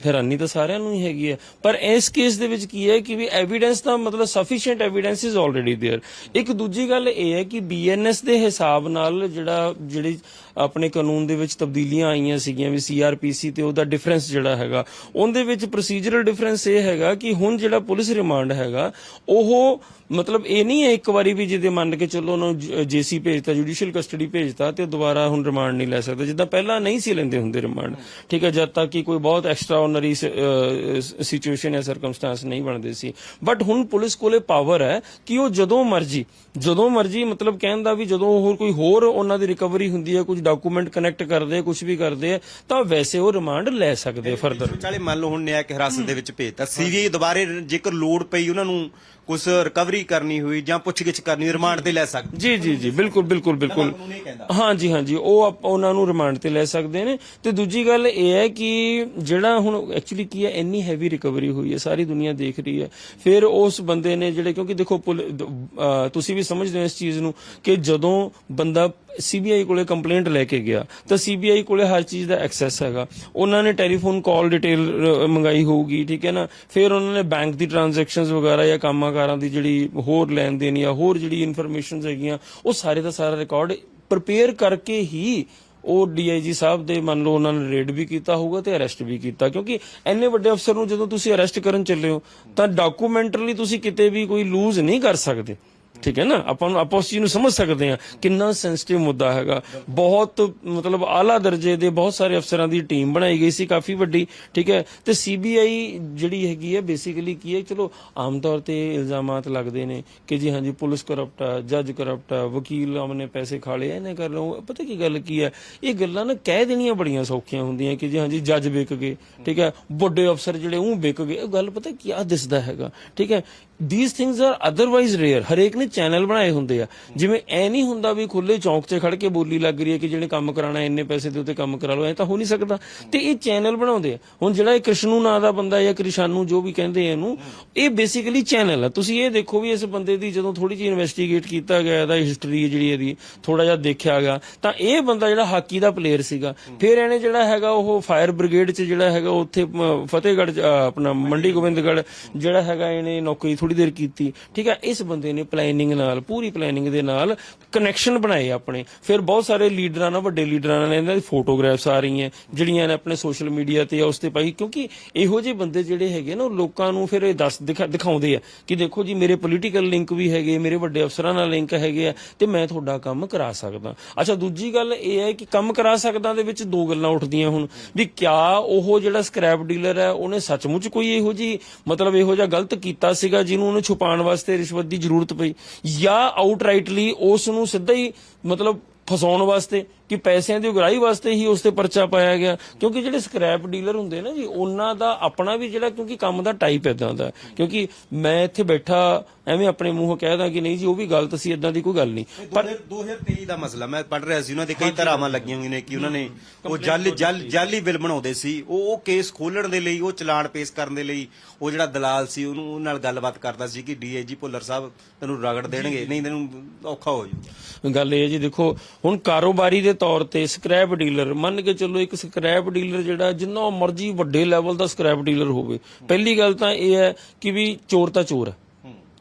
Speaker 1: ਹੈਰਾਨੀ ਤਾਂ ਸਾਰਿਆਂ ਨੂੰ ਹੀ ਹੈਗੀ ਹੈ ਪਰ ਇਸ ਕੇਸ ਦੇ ਵਿੱਚ ਕੀ ਹੈ ਕਿ ਵੀ ਐਵੀਡੈਂਸ ਦਾ ਮਤਲਬ sufficient evidence is already there ਇੱਕ ਦੂਜੀ ਗੱਲ ਇਹ ਹੈ ਕਿ ਬੀਐਨਐਸ ਦੇ ਹਿਸਾਬ ਨਾਲ ਜਿਹੜਾ ਜਿਹੜੀ ਆਪਣੇ ਕਾਨੂੰਨ ਦੇ ਵਿੱਚ ਤਬਦੀਲੀਆਂ ਆਈਆਂ ਸੀਗੀਆਂ ਵੀ ਸੀਆਰਪੀਸੀ ਤੇ ਉਹਦਾ ਡਿਫਰੈਂਸ ਜਿਹੜਾ ਹੈਗਾ ਉਹਦੇ ਵਿੱਚ ਪ੍ਰੋਸੀਜਰਲ ਡਿਫਰੈਂਸ ਇਹ ਹੈਗਾ ਕਿ ਹੁਣ ਜਿਹੜਾ ਪੁਲਿਸ ਰਿਮਾਂਡ ਹੈਗਾ ਉਹ ਮਤਲਬ ਇਹ ਨਹੀਂ ਹੈ ਇੱਕ ਵਾਰੀ ਵੀ ਜਿਹਦੇ ਮੰਨ ਕੇ ਚੱਲੋ ਉਹਨੂੰ ਜੇਸੀ ਭੇਜਤਾ ਜੁਡੀਸ਼ੀਅਲ ਕਸਟਡੀ ਭੇਜਤਾ ਤੇ ਦੁਬਾਰਾ ਹੁਣ ਰਿਮਾਂਡ ਨਹੀਂ ਲੈ ਸਕਦੇ ਜਿੱਦਾਂ ਪਹਿਲਾਂ ਨਹੀਂ ਸੀ ਲੈਂਦੇ ਹੁੰਦੇ ਰਿਮਾਂਡ ਠੀਕ ਹੈ ਜਦ ਤੱਕ ਕਿ ਕੋਈ ਬਹੁਤ ਐਕਸਟਰਾਆਰਡਨਰੀ ਸਿਚੁਏਸ਼ਨ uh, ਜਾਂ ਸਰਕਮਸਟੈਂਸ ਨਹੀਂ ਬਣਦੇ ਸੀ। ਬਟ ਹੁਣ ਪੁਲਿਸ ਕੋਲੇ ਪਾਵਰ ਹੈ ਕਿ ਉਹ ਜਦੋਂ ਮਰਜ਼ੀ ਜਦੋਂ ਮਰਜ਼ੀ ਮਤਲਬ ਕਹਿਣ ਦਾ ਵੀ ਜਦੋਂ ਹੋਰ ਕੋਈ ਹੋਰ ਉਹਨਾਂ ਦੀ ਰਿਕਵਰੀ ਹੁੰਦੀ ਹੈ, ਕੁਝ ਡਾਕੂਮੈਂਟ ਕਨੈਕਟ ਕਰਦੇ, ਕੁਝ ਵੀ ਕਰਦੇ ਆ ਤਾਂ ਵੈਸੇ ਉਹ ਰਿਮਾਂਡ ਲੈ ਸਕਦੇ ਫਰਦਰ
Speaker 2: ਵਿਚਾਲੇ ਮੰਨ ਲਓ ਹੁਣ ਨਿਆਇਕ ਹਿਰਾਸਤ ਦੇ ਵਿੱਚ ਭੇਜਤਾ। ਸੀਬੀਆਈ ਦੁਬਾਰੇ ਜੇਕਰ ਲੋੜ ਪਈ ਉਹਨਾਂ ਨੂੰ ਕੁਝ ਰਿਕਵਰੀ ਕਰਨੀ ਹੋਈ ਜਾਂ ਪੁੱਛਗਿੱਛ ਕਰਨੀ ਰਿਮਾਂਡ ਤੇ ਲੈ ਸਕਦੀ
Speaker 1: ਜੀ ਜੀ ਜੀ ਬਿਲਕੁਲ ਬਿਲਕੁਲ ਬਿਲਕੁਲ।
Speaker 2: ਕਾਨੂੰਨ ਇਹ ਕਹਿੰਦਾ।
Speaker 1: ਹਾਂਜੀ ਹਾਂਜੀ ਉਹ ਆਪ- ਉਹਨਾਂ ਨੂੰ ਰਿਮਾਂਡ ਤੇ ਲੈ ਸਕਦੇ ਨੇ। ਤੇ ਦੂਜੀ ਗੱਲ ਇਹ ਹੈ ਕਿ ਜਿਹੜਾ ਹੁਣ ਐਕਚੁਅਲੀ ਕੀ ਹੈ ਇੰਨੀ ਹੈਵੀ ਰਿਕਵਰੀ ਹੋਈ ਹੈ ਸਾਰੀ ਦੁਨੀਆ ਦੇਖ ਰਹੀ ਹੈ। ਫਿਰ ਉਸ ਬੰਦੇ ਨੇ ਜਿਹੜੇ ਕਿਉਂਕਿ ਦੇਖੋ ਪੁਲ- ਦ- ਅਹ ਤੁਸੀਂ ਵੀ ਸਮਝਦੇ ਹੋ ਇਸ ਚੀਜ਼ ਨੂੰ ਕਿ ਜਦੋਂ ਬੰਦਾ ਸੀਬੀਆਈ ਕੋਲੇ ਕੰਪਲੇਂਟ ਲੈ ਕੇ ਗਿਆ ਤਾਂ ਸੀਬੀਆਈ ਕੋਲੇ ਹਰ ਚੀਜ਼ ਦਾ ਐਕਸੈਸ ਹੈਗਾ। ਉਹਨਾਂ ਨੇ ਟੈਲੀਫੋਨ ਕਾਲ ਡਿਟੇਲ ਮੰਗਾਈ ਹੋਊਗੀ ਠੀਕ ਹੈ ਨਾ? ਫਿਰ ਉਹਨਾਂ ਨੇ ਬੈਂਕ ਦੀ ਟ੍ਰਾਂਜੈਕਸ਼ਨਸ ਵਗੈਰਾ ਜਾਂ ਕੰਮਾਂਕਾਰਾਂ ਦੀ ਜਿਹੜੀ ਹੋਰ ਲੈਣ ਦੇਣ ਜਾਂ ਹੋਰ ਜਿਹੜੀ ਇਨਫੋਰਮੇਸ਼ਨਸ ਹੈਗੀਆਂ, ਉਹ ਸਾਰੇ ਦਾ ਸਾਰਾ ਰਿਕਾਰਡ ਪ੍ਰਪੇਅਰ ਕਰਕੇ ਹੀ ਉਹ ਡੀਆਈਜੀ ਸਾਹਿਬ ਦੇ ਮੰਨ ਲਓ ਉਹਨਾਂ ਨੇ ਰੇਡ ਵੀ ਕੀਤਾ ਹੋਊਗਾ ਤੇ ਅਰੈਸਟ ਵੀ ਕੀਤਾ। ਕਿਉਂਕਿ ਐਨੇ ਵੱਡੇ ਅਫਸਰ ਨੂੰ ਜਦੋਂ ਤੁਸੀਂ ਅਰੈਸਟ ਕਰਨ ਚੱਲੇ ਹੋ, ਤਾਂ ਡਾਕੂਮੈਂਟਰੀ ਤੁਸੀਂ ਕਿਤੇ ਵੀ ਕੋਈ ਲੂਜ਼ ਨਹੀਂ ਕਰ ਸਕਦੇ। ਠੀਕ ਹੈ ਨਾ? ਆਪਾਂ ਨੂੰ ਆਪਾਂ ਉਸ ਚੀਜ਼ ਨੂੰ ਸਮਝ ਸਕਦੇ ਹਾਂ। ਕਿੰਨਾ ਸੈਂਸਿਟਿਵ ਮੁੱਦਾ ਹੈਗਾ। ਬਹੁਤ, ਮਤਲਬ ਆਲਾ ਦਰਜੇ ਦੇ ਬਹੁਤ ਸਾਰੇ ਅਫਸਰਾਂ ਦੀ ਟੀਮ ਬਣਾਈ ਗਈ ਸੀ, ਕਾਫੀ ਵੱਡੀ, ਠੀਕ ਹੈ? ਤੇ ਸੀਬੀਆਈ ਜਿਹੜੀ ਹੈਗੀ ਹੈ ਬੇਸਿਕਲੀ ਕੀ ਹੈ, ਚਲੋ, ਆਮ ਤੌਰ ਤੇ ਇਲਜ਼ਾਮਾਤ ਲੱਗਦੇ ਨੇ ਕਿ ਜੀ ਹਾਂਜੀ, ਪੁਲਿਸ ਕਰਪਟ ਆ ਜੱਜ ਕਰਪਟ ਆ, ਵਕੀਲ ਨੇ ਪੈਸੇ ਖਾ ਲਏ ਇਹਨੇ ਕਰ ਲਓ। ਪਤਾ ਕੀ ਗੱਲ ਕੀ ਹੈ? ਇਹ ਗੱਲਾਂ ਨਾ ਕਹਿ ਦੇਣੀਆਂ ਬੜੀਆਂ ਸੌਖੀਆਂ ਹੁੰਦੀਆਂ ਕਿ ਜੀ ਹਾਂਜੀ ਜੱਜ ਵਿਕ ਗਏ, ਠੀਕ ਹੈ? ਵੱਡੇ ਅਫਸਰ ਜਿਹੜੇ ਉਹ ਵਿਕ ਗਏ। ਇਹ ਗੱਲ ਪਤਾ ਕੀ ਆ ਦਿਸਦਾ ਹੈਗਾ, ਠੀਕ ਹੈ? These things are otherwise rare ਹਰੇਕ ਨੇ ਚੈਨਲ ਬਣਾਏ ਹੁੰਦੇ ਆ। ਜਿਵੇਂ ਐ ਨਹੀਂ ਹੁੰਦਾ ਵੀ ਖੁੱਲੇ ਚੌਂਕ 'ਚ ਖੜ ਕੇ ਬੋਲੀ ਲੱਗ ਰਹੀ ਹੈ ਕਿ ਜਿਹੜੇ ਕੰਮ ਕਰਾਣਾ ਇੰਨੇ ਪੈਸੇ ਦੇ ਉੱਤੇ ਕੰਮ ਕਰਾ ਲਓ ਐ ਤਾਂ ਹੋ ਨਹੀਂ ਸਕਦਾ। ਤੇ ਇਹ ਚੈਨਲ ਬਣਾਉਂਦੇ ਆ। ਹੁਣ ਜਿਹੜਾ ਇਹ ਕ੍ਰਿਸ਼ਨੂ ਨਾਂ ਦਾ ਬੰਦਾ ਜਾਂ ਕ੍ਰਿਸ਼ਾਨੂ ਜੋ ਵੀ ਕਹਿੰਦੇ ਆ ਇਹਨੂੰ ਇਹ ਬੇਸਿਕਲੀ ਚੈਨਲ ਆ। ਤੁਸੀਂ ਇਹ ਦੇਖੋ ਵੀ ਇਸ ਬੰਦੇ ਦੀ ਜਦੋਂ ਥੋੜੀ ਜਿਹੀ ਇਨਵੈਸਟੀਗੇਟ ਕੀਤਾ ਗਿਆ ਇਹਦਾ ਹਿਸਟਰੀ ਜਿਹੜੀ ਇਹਦੀ ਥੋੜਾ ਜਿਹਾ ਦੇਖਿਆ ਗਿਆ ਤਾਂ ਇਹ ਬੰਦਾ ਜਿਹੜਾ ਹਾਕੀ ਦਾ ਪਲੇਅਰ ਸੀਗਾ। ਫਿਰ ਇਹਨੇ ਜਿਹੜਾ ਹੈਗਾ ਉਹ ਫਾਇਰ ਬ੍ਰਿਗੇਡ 'ਚ ਜਿਹੜਾ ਹੈਗਾ ਉੱਥੇ ਫਤਿਹਗੜ੍ਹ 'ਚ, ਆਪਣਾ ਮੰਡੀ ਗੋਬਿੰਦਗੜ੍ਹ ਜਿਹੜਾ ਹੈਗਾ ਇਹਨੇ ਨੌਕਰੀ ਥੋੜੀ ਦੇਰ ਕੀਤੀ। ਠੀਕ ਹੈ ਇਸ ਬੰਦੇ ਨੇ ਪਲੈਨਿੰਗ ਨਾਲ, ਪੂਰੀ ਪਲੈਨਿੰਗ ਦੇ ਨਾਲ ਕਨੈਕਸ਼ਨ ਬਣਾਏ ਆਪਣੇ। ਫਿਰ ਬਹੁਤ ਸਾਰੇ ਲੀਡਰਾਂ ਨਾਲ ਵੱਡੇ ਲੀਡਰਾਂ ਨਾਲ ਇਹਨਾਂ ਦੀ ਫੋਟੋਗ੍ਰਾਫਸ ਆ ਰਹੀਆਂ, ਜਿਹੜੀਆਂ ਨੇ ਆਪਣੇ ਸੋਸ਼ਲ ਮੀਡੀਆ ਤੇ ਉਸ ਤੇ ਪਾਈ। ਕਿਉਂਕਿ ਇਹੋ ਜਿਹੇ ਬੰਦੇ ਜਿਹੜੇ ਹੈਗੇ ਨਾ, ਉਹ ਲੋਕਾਂ ਨੂੰ ਫਿਰ ਇਹ ਦੱਸ ਦਿਖਾਉਂਦੇ ਆ ਕਿ ਦੇਖੋ ਜੀ, ਮੇਰੇ ਪੋਲੀਟੀਕਲ ਲਿੰਕ ਵੀ ਹੈਗੇ, ਮੇਰੇ ਵੱਡੇ ਅਫਸਰਾਂ ਨਾਲ ਲਿੰਕ ਹੈਗੇ ਆ, ਤੇ ਮੈਂ ਤੁਹਾਡਾ ਕੰਮ ਕਰਾ ਸਕਦਾ। ਅੱਛਾ, ਦੂਜੀ ਗੱਲ ਇਹ ਹੈ ਕਿ ਕੰਮ ਕਰਾ ਸਕਦਾ ਦੇ ਵਿੱਚ ਦੋ ਗੱਲਾਂ ਉੱਠਦੀਆਂ ਹੁਣ। ਵੀ ਕਿਆ ਉਹ ਜਿਹੜਾ ਸਕ੍ਰੈਪ ਡੀਲਰ ਹੈ, ਉਹਨੇ ਸੱਚਮੁੱਚ ਕੋਈ ਇਹੋ ਜੀ ਮਤਲਬ ਇਹੋ ਜਿਹਾ ਗਲਤ ਕੀਤਾ ਸੀਗਾ ਜੀ ਜਿਹਨੂੰ ਉਹਨੂੰ ਛੁਪਾਉਣ ਵਾਸਤੇ ਰਿਸ਼ਵਤ ਦੀ ਜ਼ਰੂਰਤ ਪਈ ਜਾਂ ਆਊਟਰਾਈਟਲੀ ਉਸ ਨੂੰ ਸਿੱਧਾ ਹੀ ਮਤਲਬ ਫਸਾਉਣ ਵਾਸਤੇ ਕਿ ਪੈਸਿਆਂ ਦੀ ਉਗਰਾਈ ਵਾਸਤੇ ਹੀ ਉਸ ਤੇ ਪਰਚਾ ਪਾਇਆ ਗਿਆ। ਕਿਉਂਕਿ ਜਿਹੜੇ ਸਕ੍ਰੈਪ ਡੀਲਰ ਹੁੰਦੇ ਨਾ ਜੀ ਉਹਨਾਂ ਦਾ ਆਪਣਾ ਵੀ ਜਿਹੜਾ ਕਿਉਂਕਿ ਕੰਮ ਦਾ ਟਾਈਪ ਇਦਾਂ ਦਾ। ਕਿਉਂਕਿ ਮੈਂ ਇੱਥੇ ਬੈਠਾ ਐਵੇਂ ਆਪਣੇ ਮੂੰਹੋਂ ਕਹਿ ਦਾਂ ਕਿ ਨਹੀਂ ਜੀ ਉਹ ਵੀ ਗਲਤ ਸੀ ਇਦਾਂ ਦੀ ਕੋਈ ਗੱਲ ਨਹੀਂ।
Speaker 2: ਪਰ 2023 ਦਾ ਮਸਲਾ ਮੈਂ ਪੜ ਰਿਹਾ ਸੀ ਉਹਨਾਂ ਦੇ ਕਈ ਧਾਰਾਵਾਂ ਲੱਗੀਆਂ ਹੋਈਆਂ ਨੇ ਕਿ ਉਹਨਾਂ ਨੇ ਉਹ ਜਾਲੀ ਜਾਲ- ਜਾਲੀ ਬਿੱਲ ਬਣਾਉਂਦੇ ਸੀ। ਉਹ ਉਹ ਕੇਸ ਖੋਲਣ ਦੇ ਲਈ ਉਹ ਚਲਾਨ ਪੇਸ਼ ਕਰਨ ਦੇ ਲਈ ਉਹ ਜਿਹੜਾ ਦਲਾਲ ਸੀ ਉਹਨੂੰ ਉਹਨਾਂ ਨਾਲ ਗੱਲਬਾਤ ਕਰਦਾ ਸੀ ਕਿ ਡੀਏਜੀ ਭੁੱਲਰ ਸਾਹਿਬ ਤੈਨੂੰ ਰਗੜ ਦੇਣਗੇ। ਨਹੀਂ ਤੈਨੂੰ ਔਖਾ ਹੋ ਜੂ
Speaker 1: ਗੱਲ ਇਹ ਜੀ ਦੇਖੋ ਹੁਣ ਕਾਰੋਬਾਰੀ ਦੇ ਤੌਰ ਤੇ ਸਕ੍ਰੈਪ ਡੀਲਰ ਮੰਨ ਕੇ ਚੱਲੋ ਇੱਕ ਸਕ੍ਰੈਪ ਡੀਲਰ ਜਿਹੜਾ ਜਿੰਨਾ ਮਰਜ਼ੀ ਵੱਡੇ ਲੈਵਲ ਦਾ ਸਕ੍ਰੈਪ ਡੀਲਰ ਹੋਵੇ। ਪਹਿਲੀ ਗੱਲ ਤਾਂ ਇਹ ਹੈ ਕਿ ਵੀ ਚੋਰ ਤਾਂ ਚੋਰ ਹੈ।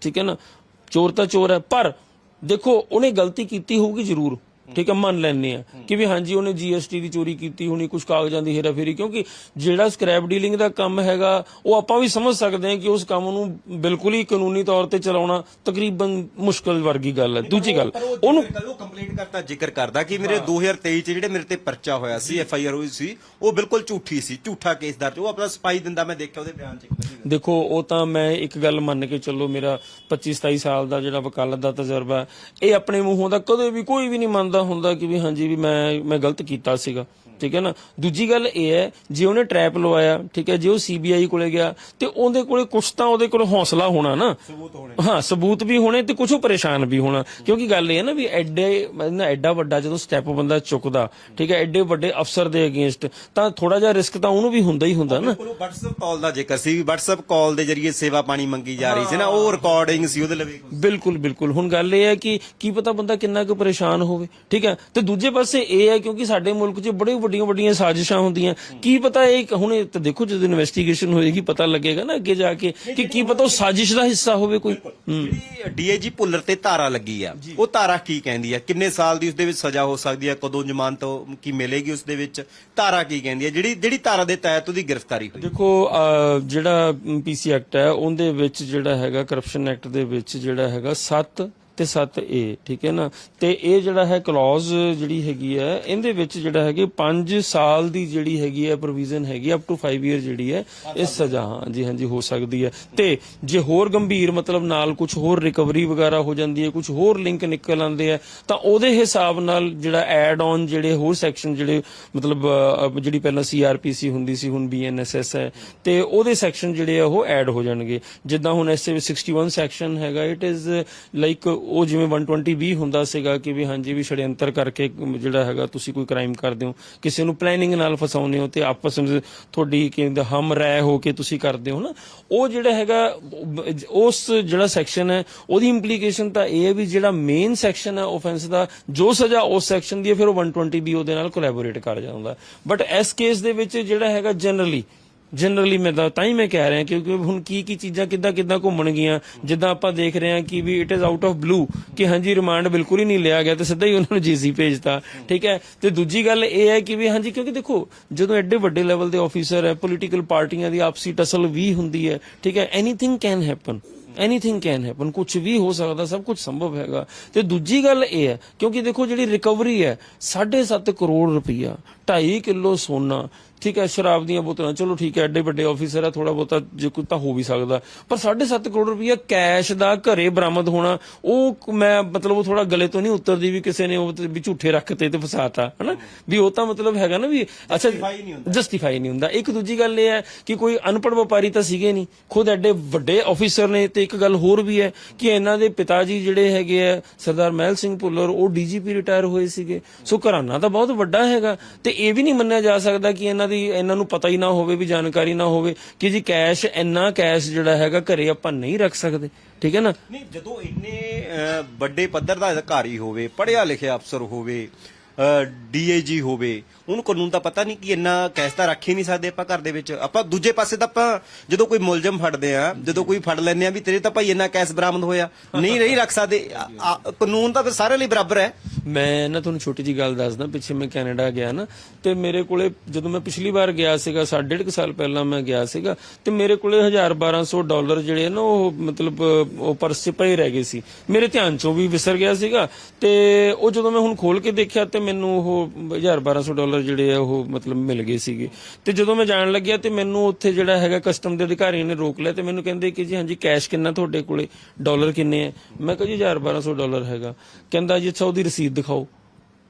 Speaker 1: ਠੀਕ ਹੈ ਨਾ? ਚੋਰ ਤਾਂ ਚੋਰ ਹੈ ਪਰ ਦੇਖੋ ਉਹਨੇ ਗਲਤੀ ਕੀਤੀ ਹੋਊਗੀ ਜ਼ਰੂਰ। ਠੀਕ ਹੈ ਮੰਨ ਲੈਂਦੇ ਆ ਕਿ ਵੀ ਹਾਂਜੀ ਉਹਨੇ ਜੀਐਸਟੀ ਦੀ ਚੋਰੀ ਕੀਤੀ ਹੋਣੀ ਕੁਝ ਕਾਗਜ਼ਾਂ ਦੀ ਹੇਰਾਫੇਰੀ ਕਿਉਂਕਿ ਜਿਹੜਾ ਸਕ੍ਰੈਪ ਡੀਲਿੰਗ ਦਾ ਕੰਮ ਹੈਗਾ ਉਹ ਆਪਾਂ ਵੀ ਸਮਝ ਸਕਦੇ ਹਾਂ ਕਿ ਉਸ ਕੰਮ ਨੂੰ ਬਿਲਕੁਲ ਹੀ ਕਾਨੂੰਨੀ ਤੌਰ ਤੇ ਚਲਾਉਣਾ ਤਕਰੀਬਨ ਮੁਸ਼ਕਲ ਵਰਗੀ ਗੱਲ ਹੈ ਦੂਜੀ ਗੱਲ
Speaker 2: ਉਹਨੂੰ ਉਹ ਕੰਪਲੇਂਟ ਕਰਤਾ ਜ਼ਿਕਰ ਕਰਦਾ ਕਿ ਮੇਰੇ 2023 ਚ ਜਿਹੜੇ ਮੇਰੇ ਤੇ ਪਰਚਾ ਹੋਇਆ ਸੀ ਐਫ ਆਈ ਆਰ ਹੋਈ ਸੀ ਉਹ ਬਿਲਕੁਲ ਝੂਠੀ ਸੀ ਝੂਠਾ ਕੇਸ ਦਰਜ ਉਹ ਆਪਣਾ ਸਪਾਈ ਦਿੰਦਾ ਮੈਂ ਦੇਖਿਆ ਉਹਦੇ ਬਿਆਨ ਚ।
Speaker 1: ਦੇਖੋ ਉਹ ਤਾਂ ਮੈਂ ਇੱਕ ਗੱਲ ਮੰਨ ਕੇ ਚੱਲੋ ਮੇਰਾ 25 27 ਸਾਲ ਦਾ ਜਿਹੜਾ ਵਕਾਲਤ ਦਾ ਤਜਰਬਾ ਇਹ ਆਪਣੇ ਮੂੰਹੋਂ ਦਾ ਕਦੇ ਵੀ ਕੋਈ ਵੀ ਨਹੀਂ ਮੰਨਦਾ ਹੁੰਦਾ ਕਿ ਵੀ ਹਾਂਜੀ ਵੀ ਮੈਂ ਮੈਂ ਗਲਤ ਕੀਤਾ ਸੀਗਾ। ਠੀਕ ਹੈ ਨਾ? ਦੂਜੀ ਗੱਲ ਇਹ ਹੈ ਜੇ ਉਹਨੇ ਟਰੈਪ ਲਵਾਇਆ ਠੀਕ ਹੈ ਜੇ ਉਹ ਸੀਬੀਆਈ ਕੋਲੇ ਗਿਆ ਤੇ ਉਹਦੇ ਕੋਲੇ ਕੁਛ ਤਾਂ ਉਹਦੇ ਕੋਲ ਹੌਸਲਾ ਹੋਣਾ ਨਾ। ਹਾਂ ਸਬੂਤ ਵੀ ਹੋਣੇ ਤੇ ਉਹ ਪਰੇਸ਼ਾਨ ਵੀ ਹੋਣਾ। ਕਿਉਂਕਿ ਗੱਲ ਇਹ ਹੈ ਨਾ ਵੀ ਐਡੇ ਨਾ ਐਡਾ ਵੱਡਾ ਜਦੋਂ ਸਟੈਪ ਬੰਦਾ ਚੁੱਕਦਾ ਠੀਕ ਹੈ ਐਡੇ ਵੱਡੇ ਅਫਸਰ ਦੇ ਅਗੇਂਸਟ ਤਾਂ ਥੋੜਾ ਜਿਹਾ ਰਿਸਕ ਤਾਂ ਉਹਨੂੰ ਵੀ ਹੁੰਦਾ ਹੀ ਹੁੰਦਾ ਨਾ।
Speaker 2: WhatsApp ਕਾਲ ਦਾ ਜ਼ਿਕਰ ਸੀ WhatsApp ਕਾਲ ਦੇ ਜ਼ਰੀਏ ਸੇਵਾ ਪਾਣੀ ਮੰਗੀ ਜਾ ਰਹੀ ਸੀ ਨਾ ਉਹ ਰਿਕਾਰਡਿੰਗ ਸੀ ਉਹਦੇ ਲਈ
Speaker 1: ਬਿਲਕੁਲ ਬਿਲਕੁਲ। ਹੁਣ ਗੱਲ ਇਹ ਹੈ ਕਿ ਕੀ ਪਤਾ ਬੰਦਾ ਕਿੰਨਾ ਕੁ ਪਰੇਸ਼ਾਨ ਹੋਵੇ ਠੀਕ ਹੈ? ਤੇ ਦੂਜੇ ਪਾਸੇ ਇਹ ਹੈ ਕਿਉਂਕਿ ਸਾਡੇ ਮੁਲਕ 'ਚ ਬੜੇ ਵੱਡੀਆਂ ਵੱਡੀਆਂ ਸਾਜ਼ਿਸ਼ਾਂ ਹੁੰਦੀਆਂ। ਕੀ ਪਤਾ ਇਹ ਹੁਣ ਇਹ ਤਾਂ ਦੇਖੋ ਜਦੋਂ ਇਨਵੈਸਟੀਗੇਸ਼ਨ ਹੋਏਗੀ ਪਤਾ ਲੱਗੇਗਾ ਨਾ ਅੱਗੇ ਜਾ ਕੇ ਕਿ ਕੀ ਪਤਾ ਉਹ ਸਾਜ਼ਿਸ਼ ਦਾ ਹਿੱਸਾ ਹੋਵੇ ਕੋਈ।
Speaker 2: ਜਿਹੜੀ ਡੀਏਜੀ ਭੁੱਲਰ ਤੇ ਧਾਰਾ ਲੱਗੀ ਆ ਉਹ ਧਾਰਾ ਕੀ ਕਹਿੰਦੀ ਆ? ਕਿੰਨੇ ਸਾਲ ਦੀ ਉਸਦੇ ਵਿੱਚ ਸਜ਼ਾ ਹੋ ਸਕਦੀ ਆ? ਕਦੋਂ ਜ਼ਮਾਨਤ ਕੀ ਮਿਲੇਗੀ ਉਸਦੇ ਵਿੱਚ? ਧਾਰਾ ਕੀ ਕਹਿੰਦੀ ਆ? ਜਿਹੜੀ ਜਿਹੜੀ ਧਾਰਾ ਦੇ ਤਹਿਤ ਉਹਦੀ ਗ੍ਰਿਫਤਾਰੀ ਹੋਈ।
Speaker 1: ਦੇਖੋ ਜਿਹੜਾ ਪੀਸੀ ਐਕਟ ਹੈ ਉਹਦੇ ਵਿੱਚ ਜਿਹੜਾ ਹੈਗਾ ਕਰਪਸ਼ਨ ਐਕਟ ਦੇ ਵਿੱਚ ਜਿਹੜਾ ਹੈਗਾ 7 ਤੇ 7 ਏ, ਠੀਕ ਹੈ ਨਾ? ਤੇ ਇਹ ਜਿਹੜਾ ਹੈ ਕਲੌਜ਼ ਜਿਹੜੀ ਹੈਗੀ ਹੈ, ਇਹਦੇ ਵਿੱਚ ਜਿਹੜਾ ਹੈਗੀ 5 ਸਾਲ ਦੀ ਜਿਹੜੀ ਹੈਗੀ ਹੈ ਪ੍ਰੋਵੀਜ਼ਨ ਹੈਗੀ ਅਪ ਟੂ 5 ਇਅਰ ਜਿਹੜੀ ਹੈ, ਇਹ ਸਜ਼ਾ, ਹਾਂਜੀ ਹਾਂਜੀ, ਹੋ ਸਕਦੀ ਹੈ। ਤੇ ਜੇ ਹੋਰ ਗੰਭੀਰ ਮਤਲਬ ਨਾਲ ਕੁਝ ਹੋਰ ਰਿਕਵਰੀ ਵਗੈਰਾ ਹੋ ਜਾਂਦੀ ਹੈ ਕੁਝ ਹੋਰ ਲਿੰਕ ਨਿਕਲ ਆਉਂਦੇ ਆ ਤਾਂ ਉਹਦੇ ਹਿਸਾਬ ਨਾਲ ਜਿਹੜਾ ਐਡ ਔਨ ਜਿਹੜੇ ਹੋਰ ਸੈਕਸ਼ਨ ਜਿਹੜੇ ਮਤਲਬ ਜਿਹੜੀ ਪਹਿਲਾਂ ਸੀਆਰਪੀਸੀ ਹੁੰਦੀ ਸੀ, ਹੁਣ ਬੀਐਨਐਸਐਸ ਹੈ, ਤੇ ਉਹਦੇ ਸੈਕਸ਼ਨ ਜਿਹੜੇ ਆ ਉਹ ਐਡ ਹੋ ਜਾਣਗੇ। ਜਿੱਦਾਂ ਹੁਣ ਐਸਏ 61 ਸੈਕਸ਼ਨ ਹੈਗਾ ਇਟ ਇਜ਼ ਲਾਈਕ ਉਹ ਜਿਵੇਂ 120 ਵੀ ਹੁੰਦਾ ਸੀਗਾ ਕਿ ਵੀ ਹਾਂਜੀ ਵੀ ਛੜਯੰਤਰ ਕਰਕੇ ਜਿਹੜਾ ਹੈਗਾ ਤੁਸੀਂ ਕੋਈ ਕ੍ਰਾਈਮ ਕਰਦੇ ਹੋ, ਕਿਸੇ ਨੂੰ ਪਲੈਨਿੰਗ ਨਾਲ ਫਸਾਉਂਦੇ ਹੋ ਤੇ ਆਪਸ ਵਿੱਚ ਤੁਹਾਡੀ ਕਹਿੰਦੇ ਹਮ ਰਹਿ ਹੋ ਕੇ ਤੁਸੀਂ ਕਰਦੇ ਹੋ ਨਾ, ਉਹ ਜਿਹੜਾ ਹੈਗਾ, ਉਸ ਜਿਹੜਾ ਸੈਕਸ਼ਨ ਹੈ, ਉਹਦੀ ਇੰਪਲੀਕੇਸ਼ਨ ਤਾਂ ਇਹ ਹੈ ਵੀ ਜਿਹੜਾ ਮੇਨ ਸੈਕਸ਼ਨ ਹੈ ਆਫੈਂਸ ਦਾ, ਜੋ ਸਜ਼ਾ ਉਸ ਸੈਕਸ਼ਨ ਦੀ ਹੈ, ਫਿਰ ਉਹ 120 ਵੀ ਉਹਦੇ ਨਾਲ ਕੋਲੈਬੋਰੇਟ ਕਰ ਜਾਂਦਾ। ਬਟ ਇਸ ਕੇਸ ਦੇ ਵਿੱਚ ਜਿਹੜਾ ਹੈਗਾ ਜਨਰਲੀ ਜਨਰਲੀ ਮੈਂ ਤਾਂ ਹੀ ਮੈਂ ਕਹਿ ਰਿਹਾ ਕਿਉਂਕਿ ਹੁਣ ਕੀ ਕੀ ਚੀਜ਼ਾਂ ਕਿੱਦਾਂ ਕਿੱਦਾਂ ਘੁੰਮਣਗੀਆਂ ਜਿੱਦਾਂ ਆਪਾਂ ਦੇਖ ਰਹੇ ਹਾਂ ਕਿ ਵੀ it is out of blue ਕਿ ਹਾਂਜੀ ਰਿਮਾਂਡ ਬਿਲਕੁਲ ਹੀ ਨਹੀਂ ਲਿਆ ਗਿਆ ਤੇ ਸਿੱਧਾ ਹੀ ਉਹਨਾਂ ਨੂੰ ਜੀਸੀ ਭੇਜਤਾ, ਠੀਕ ਹੈ? ਤੇ ਦੂਜੀ ਗੱਲ ਇਹ ਹੈ ਕਿ ਵੀ ਹਾਂਜੀ ਕਿਉਂਕਿ ਦੇਖੋ, ਜਦੋਂ ਐਡੇ ਵੱਡੇ ਲੈਵਲ ਦੇ ਆਫੀਸਰ ਹੈ ਪੋਲੀਟੀਕਲ ਪਾਰਟੀਆਂ ਦੀ ਆਪਸੀ ਟਸਲ ਵੀ ਹੁੰਦੀ ਹੈ, ਠੀਕ ਹੈ? Anything can happen anything can happen ਕੁਝ ਵੀ ਹੋ ਸਕਦਾ, ਸਭ ਕੁਝ ਸੰਭਵ ਹੈਗਾ। ਤੇ ਦੂਜੀ ਗੱਲ ਇਹ ਹੈ, ਕਿਉਂਕਿ ਦੇਖੋ ਜਿਹੜੀ ਰਿਕਵਰੀ ਹੈ 7.5 ਕਰੋੜ ਰੁਪਈਆ 2.5 ਕਿਲੋ ਸੋਨਾ ਠੀਕ ਹੈ ਸ਼ਰਾਬ ਦੀਆਂ ਬੋਤਲਾਂ। ਚਲੋ ਠੀਕ ਹੈ ਐਡੇ ਵੱਡੇ ਆਫੀਸਰ ਆ ਥੋੜਾ ਬਹੁਤਾ ਜੇ ਕੋਈ ਤਾਂ ਹੋ ਵੀ ਸਕਦਾ। ਪਰ 7.5 ਕਰੋੜ ਰੁਪਈਆ ਕੈਸ਼ ਦਾ ਘਰੇ ਬਰਾਮਦ ਹੋਣਾ ਉਹ ਮੈਂ ਮਤਲਬ ਉਹ ਥੋੜਾ ਗਲੇ ਤੋਂ ਨਹੀਂ ਉਤਰਦੀ ਵੀ ਕਿਸੇ ਨੇ ਉਹ ਵੀ ਝੂਠੇ ਰੱਖਤੇ ਤੇ ਫਸਾਤਾ ਹਨਾ? ਵੀ ਉਹ ਤਾਂ ਮਤਲਬ ਹੈਗਾ ਨਾ ਵੀ ਅੱਛਾ ਜਸਟੀਫਾਈ ਨਹੀਂ ਹੁੰਦਾ। ਇੱਕ ਦੂਜੀ ਗੱਲ ਇਹ ਹੈ ਕਿ ਕੋਈ ਅਨਪੜ੍ਹ ਵਪਾਰੀ ਤਾਂ ਸੀਗੇ ਨਹੀਂ। ਖੁਦ ਐਡੇ ਵੱਡੇ ਆਫੀਸਰ ਨੇ ਤੇ ਇੱਕ ਗੱਲ ਹੋਰ ਵੀ ਹੈ ਕਿ ਇਹਨਾਂ ਦੇ ਪਿਤਾ ਜੀ ਜਿਹੜੇ ਹੈਗੇ ਆ ਸਰਦਾਰ ਮਹਿਲ ਸਿੰਘ ਭੁੱਲਰ ਉਹ ਡੀਜੀਪੀ ਰਿਟਾਇਰ ਹੋਏ ਸੀਗੇ। ਸੋ ਘਰਾਨਾ ਤਾਂ ਬਹੁਤ ਵੱਡਾ ਹੈਗਾ। ਤੇ ਇਹ ਵੀ ਨਹੀਂ ਮੰਨਿਆ ਜਾ ਸਕਦਾ ਕਿ ਇਹਨਾਂ ਦੀ ਇਹਨਾਂ ਨੂੰ ਪਤਾ ਹੀ ਨਾ ਹੋਵੇ, ਵੀ ਜਾਣਕਾਰੀ ਨਾ ਹੋਵੇ ਕਿ ਜੀ ਕੈਸ਼ ਇੰਨਾ ਕੈਸ਼ ਜਿਹੜਾ ਹੈਗਾ ਘਰੇ ਆਪਾਂ ਨਹੀਂ ਰੱਖ ਸਕਦੇ। ਠੀਕ ਹੈ ਨਾ?
Speaker 2: ਨਹੀਂ, ਜਦੋਂ ਇੰਨੇ ਵੱਡੇ ਪੱਧਰ ਦਾ ਅਧਿਕਾਰੀ ਹੋਵੇ, ਪੜ੍ਹਿਆ ਲਿਖਿਆ ਅਫਸਰ ਹੋਵੇ ਡੀਏਜੀ ਹੋਵੇ, ਉਹਨੂੰ ਕਾਨੂੰਨ ਦਾ ਪਤਾ ਨਹੀਂ ਕਿ ਇੰਨਾ ਕੈਸ਼ ਰੱਖ ਹੀ ਨਹੀਂ ਸਕਦੇ ਆਪਾਂ ਘਰ ਦੇ ਵਿੱਚ। ਆਪਾਂ ਦੂਜੇ ਪਾਸੇ ਤਾਂ ਆਪਾਂ ਜਦੋਂ ਕੋਈ ਮੁਲਜ਼ਮ ਫੜਦੇ ਆ, ਜਦੋਂ ਕੋਈ ਫੜ ਲੈਂਦੇ ਆ ਵੀ ਤੇਰੇ ਤਾਂ ਭਾਈ ਇੰਨਾ ਕੈਸ਼ ਬਰਾਮਦ ਹੋਇਆ, ਨਹੀਂ ਨਹੀਂ ਰੱਖ ਸਕਦੇ। ਕਾਨੂੰਨ ਤਾਂ ਫਿਰ ਸਾਰਿਆਂ ਲਈ ਬਰਾਬਰ ਹੈ।
Speaker 1: ਮੈਂ ਨਾ ਤੁਹਾਨੂੰ ਛੋਟੀ ਜੀ ਗੱਲ ਦੱਸਦਾ, ਪਿੱਛੇ ਮੈਂ ਕੈਨੇਡਾ ਗਿਆ ਨਾ, ਤੇ ਮੇਰੇ ਕੋਲੇ ਜਦੋਂ ਮੈਂ ਪਿਛਲੀ ਵਾਰ ਗਿਆ ਸੀਗਾ, ਸਾਢੇ ਡੇਢ ਕੁ ਸਾਲ ਪਹਿਲਾਂ ਮੈਂ ਗਿਆ ਸੀਗਾ, ਤੇ ਮੇਰੇ ਕੋਲੇ 1000 1200 ਡਾਲਰ ਜਿਹੜੇ ਨਾ, ਉਹ ਮਤਲਬ, ਉਹ ਪਰਸ 'ਚ ਪਏ ਰਹਿ ਗਏ ਸੀ। ਮੇਰੇ ਧਿਆਨ 'ਚੋਂ ਵੀ ਵਿਸਰ ਗਿਆ ਸੀਗਾ, ਤੇ ਉਹ ਜਦੋਂ ਮੈਂ ਹੁਣ ਖੋਲ ਕੇ ਦੇਖਿਆ, ਤੇ ਮੈਨੂੰ ਉਹ 1000 1200 ਡਾਲਰ ਜਿਹੜੇ ਆ ਉਹ ਮਤਲਬ ਮਿਲ ਗਏ ਸੀਗੇ। ਤੇ ਜਦੋਂ ਮੈਂ ਜਾਣ ਲੱਗਿਆ ਤੇ ਮੈਨੂੰ ਉੱਥੇ ਜਿਹੜਾ ਹੈਗਾ ਕਸਟਮ ਦੇ ਅਧਿਕਾਰੀ ਨੇ ਰੋਕ ਲਿਆ ਤੇ ਮੈਨੂੰ ਕਹਿੰਦੇ ਕਿ ਜੀ ਹਾਂਜੀ ਕੈਸ਼ ਕਿੰਨਾ ਤੁਹਾਡੇ ਕੋਲੇ, ਡਾਲਰ ਕਿੰਨੇ ਆ? ਮੈਂ ਕਿਹਾ ਜੀ 1000 1200 ਡਾਲਰ ਹੈਗਾ। ਕਹਿੰਦਾ ਜੀ ਅੱਛਾ, ਉਹਦੀ ਰਸੀਦ ਦਿਖਾਓ।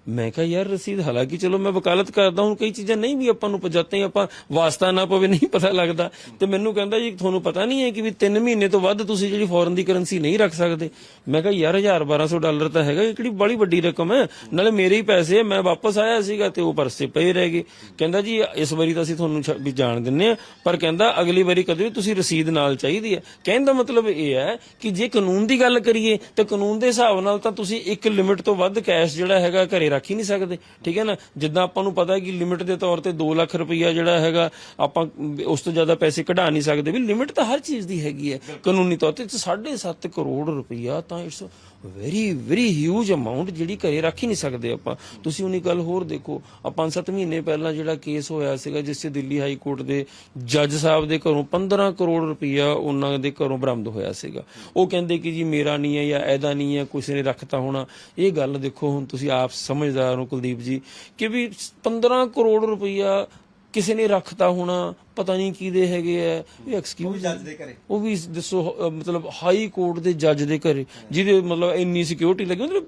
Speaker 1: ਮੈਂ ਕਿਹਾ, ਯਾਰ ਰਸੀਦ ਹਾਲਾਂਕਿ ਚਲੋ ਮੈਂ ਵਕਾਲਤ ਕਰਦਾ, ਹੁਣ ਕਈ ਚੀਜ਼ਾਂ ਨਹੀਂ ਵੀ ਆਪਾਂ ਨੂੰ ਪਜਾਤੇ ਆਪਾਂ ਵਾਸਤਾ ਨਾ ਪਵੇ, ਨਹੀਂ ਪਤਾ ਲੱਗਦਾ। ਤੇ ਮੈਨੂੰ ਕਹਿੰਦਾ ਜੀ, ਤੁਹਾਨੂੰ ਪਤਾ ਨਹੀਂ ਹੈ ਕਿ ਵੀ 3 ਮਹੀਨੇ ਤੋਂ ਵੱਧ ਤੁਸੀਂ ਜਿਹੜੀ ਫੋਰਨ ਦੀ ਕਰੰਸੀ ਨਹੀਂ ਰੱਖ ਸਕਦੇ। ਮੈਂ ਕਿਹਾ, ਯਾਰ 1000 1200 ਡਾਲਰ ਤਾਂ ਹੈਗਾ, ਇਹ ਕਿਹੜੀ ਬੜੀ ਵੱਡੀ ਰਕਮ ਹੈ? ਨਾਲੇ ਮੇਰੇ ਹੀ ਪੈਸੇ ਮੈਂ ਵਾਪਸ ਆਇਆ ਸੀਗਾ ਤੇ ਉਹ ਪਰਸੇ ਪਏ ਰਹਿ ਗਏ। ਕਹਿੰਦਾ ਜੀ, ਇਸ ਵਾਰੀ ਤਾਂ ਅਸੀਂ ਤੁਹਾਨੂੰ ਵੀ ਜਾਣ ਦਿੰਨੇ ਆ। ਪਰ ਕਹਿੰਦਾ, ਅਗਲੀ ਵਾਰੀ ਕਦੇ ਵੀ ਤੁਸੀਂ ਰਸੀਦ ਨਾਲ ਚਾਹੀਦੀ ਹੈ। ਕਹਿਣ ਦਾ ਮਤਲਬ ਇਹ ਹੈ ਕਿ ਜੇ ਕਾਨੂੰਨ ਦੀ ਗੱਲ ਕਰੀਏ, ਤਾਂ ਕਾਨੂੰਨ ਦੇ ਹਿਸਾਬ ਨਾਲ ਤਾਂ ਤੁਸੀਂ ਇੱਕ ਲਿਮਿਟ ਤੋਂ ਵੱਧ ਕੈਸ਼ ਜਿਹੜਾ ਹੈਗਾ ਘਰੇ ਰੱਖ ਹੀ ਨਹੀਂ ਸਕਦੇ। ਠੀਕ ਹੈ ਨਾ? ਜਿੱਦਾਂ ਆਪਾਂ ਨੂੰ ਪਤਾ ਹੈ ਕਿ ਲਿਮਿਟ ਦੇ ਤੌਰ ਤੇ 2 ਲੱਖ ਰੁਪਈਆ ਜਿਹੜਾ ਹੈਗਾ ਆਪਾਂ ਉਸ ਤੋਂ ਜ਼ਿਆਦਾ ਪੈਸੇ ਕਢਾ ਨਹੀਂ ਸਕਦੇ। ਵੀ ਲਿਮਿਟ ਤਾਂ ਹਰ ਚੀਜ਼ ਦੀ ਹੈਗੀ ਹੈ। ਕਾਨੂੰਨੀ ਤੌਰ ਤੇ 7.5 ਕਰੋੜ ਰੁਪਈਆ ਤਾਂ it's very very huge amount ਜਿਹੜੀ ਘਰੇ ਰੱਖ ਹੀ ਨਹੀਂ ਸਕਦੇ ਆਪਾਂ। ਤੁਸੀਂ ਉਹਨੀ ਗੱਲ ਹੋਰ ਦੇਖੋ ਆ 5-7 ਮਹੀਨੇ ਪਹਿਲਾਂ ਜਿਹੜਾ ਕੇਸ ਹੋਇਆ ਸੀਗਾ, ਜਿਸ 'ਚ ਦਿੱਲੀ ਹਾਈ ਕੋਰਟ ਦੇ ਜੱਜ ਸਾਹਿਬ ਦੇ ਘਰੋਂ 15 ਕਰੋੜ ਰੁਪਈਆ ਉਹਨਾਂ ਦੇ ਘਰੋਂ ਬਰਾਮਦ ਹੋਇਆ ਸੀਗਾ। ਉਹ ਕਹਿੰਦੇ ਕਿ ਜੀ ਮੇਰਾ ਨਹੀਂ ਹੈ ਜਾਂ ਐਦਾ ਨਹੀਂ ਹੈ ਕਿਸੇ ਨੇ ਰੱਖਤਾ ਹੋਣਾ। ਇਹ ਗੱਲ ਦੇਖੋ, ਹੁਣ ਤੁਸੀਂ ਆਪ ਸਮਝਦਾਰ ਹੋ ਕੁਲਦੀਪ ਜੀ, ਕਿ ਵੀ 15 ਕਰੋੜ ਰੁਪਈਆ ਕਿਸੇ ਨੇ ਰੱਖਤਾ ਹੋਣਾ ਪਤਾ ਨਹੀਂ ਕਿਹਦੇ ਹੈਗੇ ਆ ਇਹ ਐਕਸਕਿਊਜ਼
Speaker 2: ਜੱਜ ਦੇ ਘਰੇ।
Speaker 1: ਉਹ ਵੀ ਦੱਸੋ ਅਹ ਮਤਲਬ ਹਾਈ ਕੋਰਟ ਦੇ ਜੱਜ ਦੇ ਘਰੇ ਜਿਹਦੇ ਮਤਲਬ ਇੰਨੀ ਸਿਕਿਉਰਿਟੀ ਲੱਗੀ ਮਤਲਬ